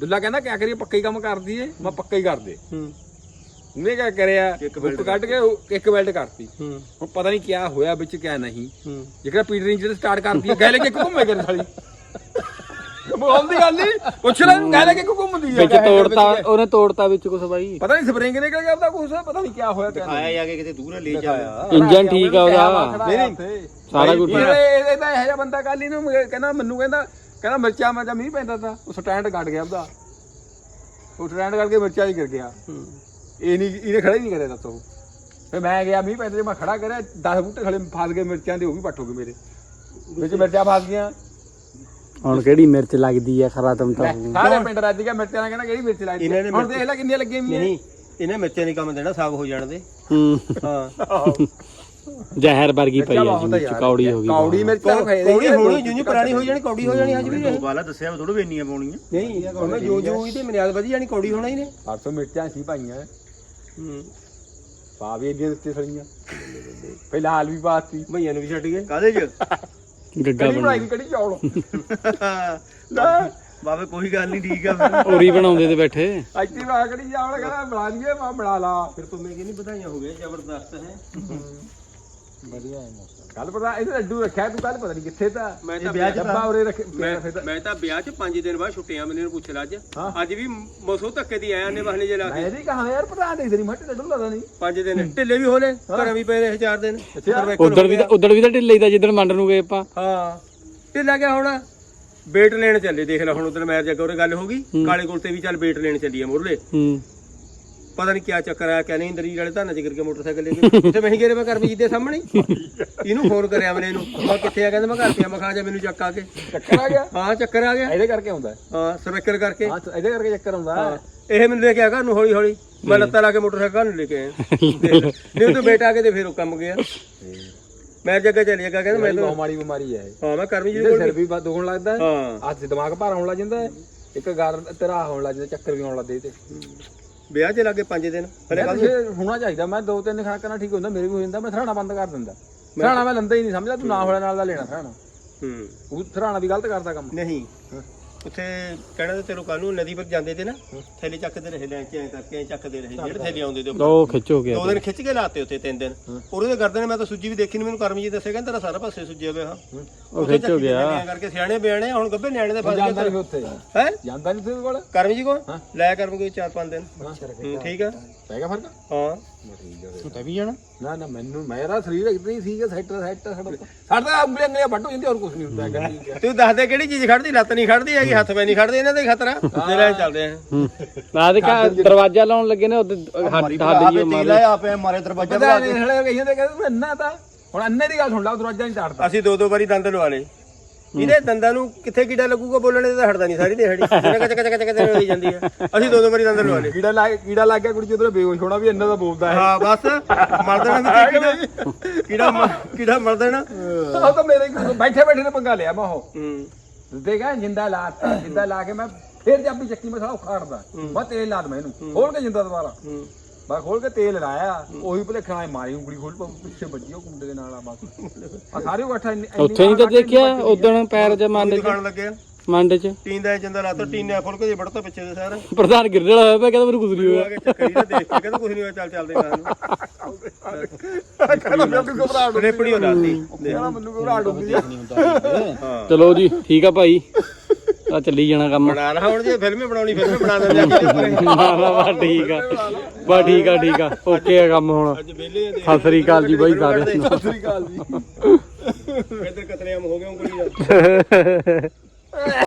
ਦੁੱਲਾ ਕਹਿੰਦਾ ਕਿਆ ਕਰੀਏ ਪੱਕਾ ਹੀ ਕੰਮ ਕਰਦੀ ਏ ਮੈਂ ਪੱਕਾ ਹੀ ਕਰਦੇ ਉਹਨੇ ਕਿਆ ਕਰਿਆ ਹੁੱਕ ਕੱਢ ਕੇ ਉਹ ਇੱਕ ਬੈਲਟ ਕਰਤੀ। ਹੁਣ ਪਤਾ ਨਹੀਂ ਕਿਆ ਹੋਇਆ ਵਿੱਚ ਕਿਆ ਨਹੀਂ। ਜਿਹੜਾ ਪੀਟਰ ਇੰਜਨ ਸਟਾਰਟ ਕਰਦੀ ਹੈ ਗੈਲੇ ਕਿ ਘੁੰਮੇ ਕਰ ਸਾਲੀ ਬੋਲਦੀ ਗੱਲ ਨਹੀਂ ਪੁੱਛ ਲੈ ਇਹਨੂੰ ਗੈਲੇ ਕਿ ਘੁੰਮਦੀ ਹੈ ਵਿੱਚ ਤੋੜਤਾ ਉਹਨੇ ਤੋੜਤਾ ਵਿੱਚ ਕੁਛ ਬਾਈ। ਪਤਾ ਨਹੀਂ ਸਪਰਿੰਗ ਨਿਕਲ ਗਿਆ ਉਹਦਾ ਕੁਛ ਪਤਾ ਨਹੀਂ ਕਿਆ ਹੋਇਆ ਕਿਆ ਆਇਆ ਜਾ ਕੇ ਕਿਤੇ ਦੂਰ ਲੈ ਜਾ। ਇੰਜਨ ਠੀਕ ਆ ਉਹਦਾ। ਨਹੀਂ ਨਹੀਂ। ਸਾਰਾ ਕੁਝ ਇਹ ਇਹ ਇਹ ਤਾਂ ਇਹੋ ਜਿਹਾ ਬੰਦਾ ਕੱਲ ਇਹਨੂੰ ਕਹਿੰਦਾ ਮੈਨੂੰ ਕਹਿੰਦਾ ਕਹਿੰਦਾ ਮਿਰਚਾਂ ਮੈਂ ਮੀਂਹ ਪੈਂਦਾ ਤਾ ਉਹ ਸਟੈਂਡ ਕੱਟ ਗਿਆ ਉਹਦਾ ਉਹ ਸਟੈਂਡ ਕਰਕੇ ਮਿਰਚਾਂ ਹੀ ਗਿਰ ਗਿਆ। ਇਹ ਨਹੀਂ ਇਹਨੇ ਖੜਾ ਹੀ ਨਹੀਂ ਕਰਿਆ ਦੱਸੋ। ਫੇ ਮੈਂ ਗਿਆ ਮੀਂਹ ਪੈਂਦੇ ਮੈਂ ਖੜਾ ਕਰਿਆ 10 ਬੂਟੇ ਖੜੇ ਫਸ ਗਏ ਮਿਰਚਾਂ ਦੇ ਉਹ ਵੀ ਪੱਟ ਹੋ ਗਏ ਮੇਰੇ। ਵਿੱਚ ਮਿਰਚਾਂ ਫਸ ਗਈਆਂ। ਹੁਣ ਕਿਹੜੀ ਮਿਰਚ ਲੱਗਦੀ ਆ ਖਰਾ ਤੁਮ ਤਾਂ ਸਾਰੇ ਪਿੰਡ ਰੱਜ ਗਿਆ ਮਿਰਚਾਂ ਨਾਲ ਕਹਿੰਦਾ ਕਿਹੜੀ ਮਿਰਚ ਨੇ ਹੁਣ ਦੇਖ ਲੈ ਕਿੰਨੀਆਂ ਲੱਗੀਆਂ ਨਹੀਂ ਇਹਨੇ ਮਿਰਚਾਂ ਨਹੀਂ ਕੰਮ ਦੇਣਾ ਸਾਗ ਹੋ ਜਾਣ ਦੇ। ਹੂੰ। ਹਾਂ। ਜ਼ਹਿਰ ਵਰਗੀ ਪਈ ਆ ਜੀ ਕੌੜੀ ਹੋ ਗਈ। ਕੌੜੀ ਮਿਰਚਾਂ ਖਾਈ ਕੌੜੀ ਹੋਣੀ ਜੁੰਜੀ ਪੁਰਾਣੀ ਹੋ ਜਾਣੀ ਕੌੜੀ ਹੋ ਜਾਣੀ ਅੱਜ ਵੀ ਦੋ ਬਾਲਾ ਦੱਸਿਆ ਥੋੜਾ ਵੇਨੀਆਂ ਪਾਉਣੀਆਂ। ਨਹੀਂ ਉਹਨੇ ਜੋ ਜੋ ਇਹਦੀ ਮਨਿਆਦ ਵਧੀ ਜਾਣੀ ਕੌੜੀ ਹੋਣਾ ਹੀ ਨੇ। 800 ਮਿਰਚਾਂ ਸੀ ਪਾਈਆਂ ਹੂੰ। ਪਾ ਵੀ ਅੱਗੇ ਦਿੱਤੇ ਸੜੀਆਂ। ਪਹਿਲਾਂ ਹਾਲ ਵੀ ਪਾਤੀ। ਭਈਆਂ ਨੂੰ ਵੀ ਛੱਡ ਗਏ। ਕਾਦੇ ਚ? ਗੱਗਾ ਬਣ ਕੜੀ ਚੌਲ। ਬਾਬੇ ਕੋਈ ਗੱਲ ਨਹੀਂ ਠੀਕ ਆ। ਫਿਰ ਉਰੀ ਬਣਾਉਂਦੇ ਤੇ ਬੈਠੇ। ਇੱਥੇ ਵਾ ਕੜੀ ਚੌਲ ਕਹਿੰਦਾ ਬਣਾ ਲਈਏ ਮੈਂ ਬਣਾ ਲਾ। ਫਿਰ ਤੁਮੇ ਕਿ ਨਹੀਂ ਵਧਾਈਆਂ ਹੋ ਗਏ ਜ਼ਬਰਦਸਤ ਹੈ। ਕੱਲ ਪਤਾ ਇਹਨੇ ਲੱਡੂ ਰੱਖਿਆ ਤੂੰ ਕੱਲ ਪਤਾ ਨਹੀਂ ਕਿੱਥੇ ਤਾਂ ਮੈਂ ਤਾਂ ਵਿਆਹ ਡੱਬਾ ਉਰੇ ਰੱਖ ਪਿਆ ਫਿਰ ਤਾਂ ਮੈਂ ਤਾਂ ਵਿਆਹ 'ਚ 5 ਦਿਨ ਬਾਅਦ ਛੁੱਟੀਆਂ ਮੈਨੂੰ ਪੁੱਛ ਲਾ ਅੱਜ। ਅੱਜ ਵੀ ਮਸੋ ਧੱਕੇ ਦੀ ਆਇਆ ਨੇ ਬਹਾਨੇ ਜੇ ਲਾ ਮੈਂ ਨਹੀਂ ਕਹਾ ਯਾਰ ਪਤਾ ਨਹੀਂ ਤੇਰੀ ਮੱਟ ਲੱਡੂ ਲਾਦਾ ਨਹੀਂ। 5 ਦਿਨ। ਢਿੱਲੇ ਵੀ ਹੋਲੇ ਘਰਾਂ ਵੀ ਪਏ ਰਹੇ 4 ਦਿਨ। ਉਧਰ ਵੀ ਤਾਂ ਉਧਰ ਵੀ ਤਾਂ ਢਿੱਲੇ ਦਾ ਜਿੱਦਣ ਮੰਡ ਨੂੰ ਗਏ ਆਪਾਂ। ਹਾਂ। ਢਿੱਲਾ ਗਿਆ ਹੁਣ? ਵੇਟ ਲੈਣ ਚੱਲੇ ਦੇਖ ਲੈ ਹੁਣ ਉਧਰ ਮੈਰ ਜੱਗਾ ਉਰੇ ਗੱਲ ਹੋ ਗਈ। ਕਾਲੇ ਕੋਲ ਤੇ ਵੀ ਚੱਲ ਵੇਟ ਲੈਣ ਚੱਲੀ ਆ ਮੁਰਲੇ। ਹੂੰ। ਪਤਾ ਨਹੀਂ ਕਿਆ ਚੱਕਰ ਆਇਆ ਕਿਆ ਨਹੀਂ ਦਰੀ ਵਾਲੇ ਧਾਨਾ ਚ ਗਿਰ ਕੇ ਮੋਟਰਸਾਈਕਲ ਲੈ ਕੇ। ਉੱਥੇ ਮੈਂ ਹੀ ਮੈਂ ਕਰਮਜੀਤ ਦੇ ਸਾਹਮਣੇ? ਹੀ। ਇਹਨੂੰ ਫੋਨ ਕਰਿਆ ਮੈਨੇ ਇਹਨੂੰ। ਮੈਂ ਕਿੱਥੇ ਆ? ਕਹਿੰਦਾ ਮੈਂ ਘਰ ਪਿਆ ਮੈਂ ਖਾ ਜਾ ਮੈਨੂੰ ਚੱਕ ਆ ਕੇ। ਚੱਕਰ ਆ ਗਿਆ? ਹਾਂ ਚੱਕਰ ਆ ਗਿਆ। ਇਹਦੇ ਕਰਕੇ ਹੁੰਦਾ ਹੈ। ਸਰਵੇਕਰ ਕਰਕੇ। ਹਾਂ ਇਹਦੇ ਕਰਕੇ ਚੱਕਰ ਹੁੰਦਾ। ਇਹ ਮੈਨੂੰ ਲੈ ਕੇ ਆ ਘਰ ਨੂੰ ਹੌਲੀ ਹੌਲੀ ਮੈਂ ਲੱਤਾਂ ਲਾ ਕੇ ਮੋਟਰਸਾਈਕਲ ਘਰ ਨੂੰ ਲੈ ਕੇ ਆਇਆ। ਨਹੀਂ ਤਾਂ ਬੇਟਾ ਆ ਕੇ ਤੇ ਫਿਰ ਉਹ ਕੰਮ ਗਿਆ। ਮੈਂ ਜੱਗਾ ਚੱਲ ਜੱਗਾ ਕਹਿੰਦਾ ਮੈਂ ਤਾਂ ਬਹੁਤ ਮਾੜੀ ਬਿਮਾਰੀ ਹੈ ਇਹ। ਹਾਂ ਮੈਂ ਕਰਮਜੀਤ ਇਹਦੇ ਕੋਲ ਸਿਰ ਵੀ ਵੱਧ ਦੁਖਣ ਲੱਗਦਾ ਹੈ। ਹਾਂ। ਅੱਜ ਦਿਮਾਗ ਭਾਰ ਹੋਣ ਲੱਗ ਜਾਂਦਾ ਹੈ। ਇੱਕ ਗਾਰ ਤੇਰਾ ਹੋਣ ਲੱਗ ਜਾਂਦਾ ਚੱਕਰ ਵੀ ਆਉਣ ਲੱਗ ਤੇ। ਵਿਆਹ 'ਚ ਲੱਗੇ 5 ਦਿਨ ਫਿਰ ਕਿਸੇ ਹੋਣਾ ਚਾਹੀਦਾ ਮੈਂ ਦੋ ਤਿੰਨ ਖਾ ਕਰਨਾ ਠੀਕ ਹੁੰਦਾ ਮੇਰੇ ਵੀ ਹੋ ਜਾਂਦਾ ਮੈਂ ਸਰਾਣਾ ਬੰਦ ਕਰ ਦਿੰਦਾ। ਸਰਾਣਾ ਮੈਂ ਲੰਦਾ ਹੀ ਨਹੀਂ ਸਮਝਦਾ ਤੂੰ ਨਾ ਹੋਇਆ ਨਾਲ ਦਾ ਲੈਣਾ ਸਰਾਣਾ ਹੂੰ। ਉਹ ਸਰਾਣਾ ਵੀ ਗਲਤ ਕਰਦਾ ਕੰਮ। ਨਹੀਂ। ਉੱਥੇ ਕਹਿਣਾ ਤੇ ਤੇਰੋ ਕੱਲ ਨੂੰ ਨਦੀ ਪਰ ਜਾਂਦੇ ਤੇ ਨਾ ਥੈਲੇ ਚੱਕਦੇ ਰਹੇ ਲੈਣ ਚ ਐਂ ਕਰਕੇ ਐਂ ਚੱਕਦੇ ਰਹੇ ਜਿਹੜੇ ਥੈਲੇ ਆਉਂਦੇ ਤੇ ਉੱਪਰ। ਉਹ ਖਿੱਚੋ ਗਿਆ ਦੋ ਦਿਨ ਖਿੱਚ ਕੇ ਲਾਤੇ ਉੱਥੇ ਤਿੰਨ ਦਿਨ। ਉਹਦੇ ਤੇ ਕਰਦੇ ਨੇ ਮੈਂ ਤਾਂ ਸੁੱਜੀ ਵੀ ਦੇਖੀ ਨਹੀਂ ਮੈਨੂੰ ਕਰਮਜੀਤ ਦੱਸਿਆ ਕਹਿੰਦਾ ਤੇਰਾ ਸਾਰਾ ਪਾਸੇ ਸੁੱਜਿਆ ਹੋਇਆ ਹਾਂ। ਉਹ ਖਿੱਚ ਹੋ ਗਿਆ। ਐਂ ਕਰਕੇ ਸਿਆਣੇ ਬਿਆਣੇ ਹੁਣ ਗੱਭੇ ਨਿਆਣੇ ਦੇ ਫਸ ਜਾਂਦਾ ਗਏ ਨਹੀਂ ਉੱਥੇ। ਹੈ? ਜਾਂਦਾ ਨਹੀਂ ਤੇਰੇ ਕੋਲ? ਕਰਮਜੀ ਕੋ ਲੈ ਕਰਮ ਕੋਈ 4-5 ਦਿਨ। ਹੂੰ, ਠੀਕ ਆ। ਪੈ ਗਿਆ ਫ਼ਰਕ? ਹਾਂ। ਤੂੰ ਵੀ ਜਾਣਾ। ਨਾ ਨਾ ਮੈਨੂੰ ਮੇਰਾ ਸਰੀਰ ਇਤਨੀ ਸੀਗਾ ਸੈੱਟ ਸੈੱਟ ਸਾਡਾ ਸਾਡਾ ਉਂਗਲੀਆਂ ਉਂਗਲੀਆਂ ਵੱਟ ਹੋ ਜਾਂਦੀ ਹੋਰ ਕੁਝ ਨਹੀਂ ਹੁੰਦਾ ਹੈਗਾ। ਠੀਕ ਹੈ। ਤੂੰ ਦੱਸ ਦੇ ਕਿਹੜੀ ਚੀਜ਼ ਖੜਦੀ ਲੱਤ ਨਹੀਂ ਖੜਦੀ ਹੈਗੀ ਹੱਥ ਪੈ ਨਹੀਂ ਖੜਦੇ ਇਹਨਾਂ ਦੇ ਖਤਰਾ? ਜਿਹੜਾ ਚੱਲਦੇ ਆ। ਨਾ ਦੇ ਕਾ ਦਰਵਾਜ਼ਾ ਲਾਉਣ ਲੱਗੇ ਨੇ ਉਹਦੇ ਹੱਡ ਜੀ ਮਾਰੇ। ਆਪੇ ਮਾਰੇ ਦਰਵਾਜ਼ਾ ਪਤਾ ਨਹੀਂ ਹਲੇ ਕਹਿੰਦੇ ਮੈਂ ਅੰਨਾ ਤਾਂ ਹੁਣ ਅੰਨੇ ਦੀ ਗੱਲ ਸੁਣ ਲਾ ਉਹ ਦਰਵਾਜ਼ਾ ਨਹੀਂ ਤਾੜਦਾ। ਅਸੀਂ ਦੋ ਦੋ ਵਾਰੀ ਦੰਦ ਲਵਾ ਲਏ। ਇਹਦੇ ਦੰਦਾਂ ਨੂੰ ਕਿੱਥੇ ਕੀੜਾ ਲੱਗੂਗਾ ਬੋਲਣੇ ਤੇ ਹਟਦਾ ਨਹੀਂ ਸਾਰੀ ਦਿਹਾੜੀ। ਇਹਨਾਂ ਕਚ ਕਚ ਕਚ ਕਚ ਹੋਈ ਜਾਂਦੀ ਆ। ਅਸੀਂ ਦੋ ਦੋ ਵਾਰੀ ਦੰਦ ਲਵਾ ਲਏ। ਕੀੜਾ ਲੱਗ ਕੀੜਾ ਲੱਗ ਗਿਆ ਕੁੜੀ ਜਦੋਂ ਬੇਹੋਸ਼ ਹੋਣਾ ਵੀ ਅੰਨਾ ਦਾ ਬੋਲਦਾ ਹੈ। ਹਾਂ ਬਸ। ਮਰ ਦੇਣਾ ਵੀ ਕੀੜਾ। ਕੀੜਾ ਕੀੜਾ ਮਰ ਦੇਣਾ ਉਹ ਤਾਂ ਮੇਰੇ ਕੋਲ ਬੈਠੇ ਬੈਠੇ ਨੇ ਪੰਗਾ ਲਿਆ ਮੈਂ ਉਹ। ਹੂੰ। ਦੇਖਾ ਜਿੰਦਾ ਲਾਤਾ ਜਿੰਦਾ ਲਾ ਕੇ ਮੈਂ ਫੇਰ ਜਾਪੀ ਚੱਕੀ ਮੈਂ ਸਾਲਾ ਉਖਾੜਦਾ। ਮੈਂ ਤੇਲ ਲਾ ਇਹਨੂੰ। ਖੋਲ ਕੇ ਜਿੰਦਾ ਦੁਬਾਰਾ। ਮੈਂ ਖੋਲ ਕੇ ਤੇਲ ਲਾਇਆ ਉਹੀ ਭੁਲੇਖਾ ਨਾਲ ਮਾਰੀ ਉਂਗਲੀ ਖੋਲ ਪ- ਪਿੱਛੇ ਵੱਜੀ ਉਹ ਕੁੰਡੇ ਦੇ ਨਾਲ ਆ ਬਸ। ਆ ਸਾਰੇ ਇੰਨੀ ਉੱਥੇ ਨਹੀਂ ਤਾਂ ਦੇਖਿਆ ਉਦੋਂ ਪੈਰ ਜ ਮੰਡ ਚ ਲੱਗਿਆ ਮੰਡ ਚ। ਟੀਨ ਦਾ ਜਿੰਦਾ ਲਾਤਾ ਟੀਨ ਨੇ ਫੁਲਕ ਜੇ ਵੜਤਾ ਪਿੱਛੇ ਦੇ ਸਾਰਾ। ਪ੍ਰਧਾਨ ਗਿਰਦੜ ਹੋਇਆ ਪਿਆ ਕਹਿੰਦਾ ਮੈਨੂੰ ਕੁਝ ਨਹੀਂ ਹੋਇਆ। ਆ ਕੇ ਚੱਕਰੀ ਦਾ ਦੇਖ ਕੇ ਕਹਿੰਦਾ ਕੁਝ ਨਹੀਂ ਹੋਇਆ ਚੱਲ ਚੱਲਦੇ ਨਾਲ ਕਹਿੰਦਾ ਮੈਨੂੰ ਘਬਰਾਹਟ ਨੂੰ ਰੇਪੜੀ ਹੋ ਲਾਤੀ ਕਹਿੰਦਾ ਮੈਨੂੰ ਘਬਰਾਹਟ ਹੁੰਦੀ ਆ। ਚਲੋ ਜੀ ਠੀਕ ਆ ਭਾਈ। ਆ ਚੱਲੀ ਜਾਣਾ ਕੰਮ। ਬਣਾ ਲਾ ਹੁਣ ਜੇ ਫਿਲਮ ਬਣਾਉਣੀ ਫਿਲਮ ਬਣਾ ਦਿੰਦੇ ਆ ਵਾ ਵਾ ਵਾ ਠੀਕ ਆ। ਬਾ ਠੀਕ ਆ ਠੀਕ ਆ। ਓਕੇ ਆ ਕੰਮ ਹੁਣ। ਅੱਜ ਵਿਹਲੇ ਆ ਦੇਖ ਸਤਿ ਸ੍ਰੀ ਅਕਾਲ ਜੀ ਬਾਈ ਸਾਰਿਆਂ ਨੂੰ ਸਤਿ ਸ੍ਰੀ ਅਕਾਲ ਜੀ। ਇੱਧਰ ਕਤਲੇਆਮ ਹੋ ਗਿਆ ਉਂਗਲੀ ਦਾ।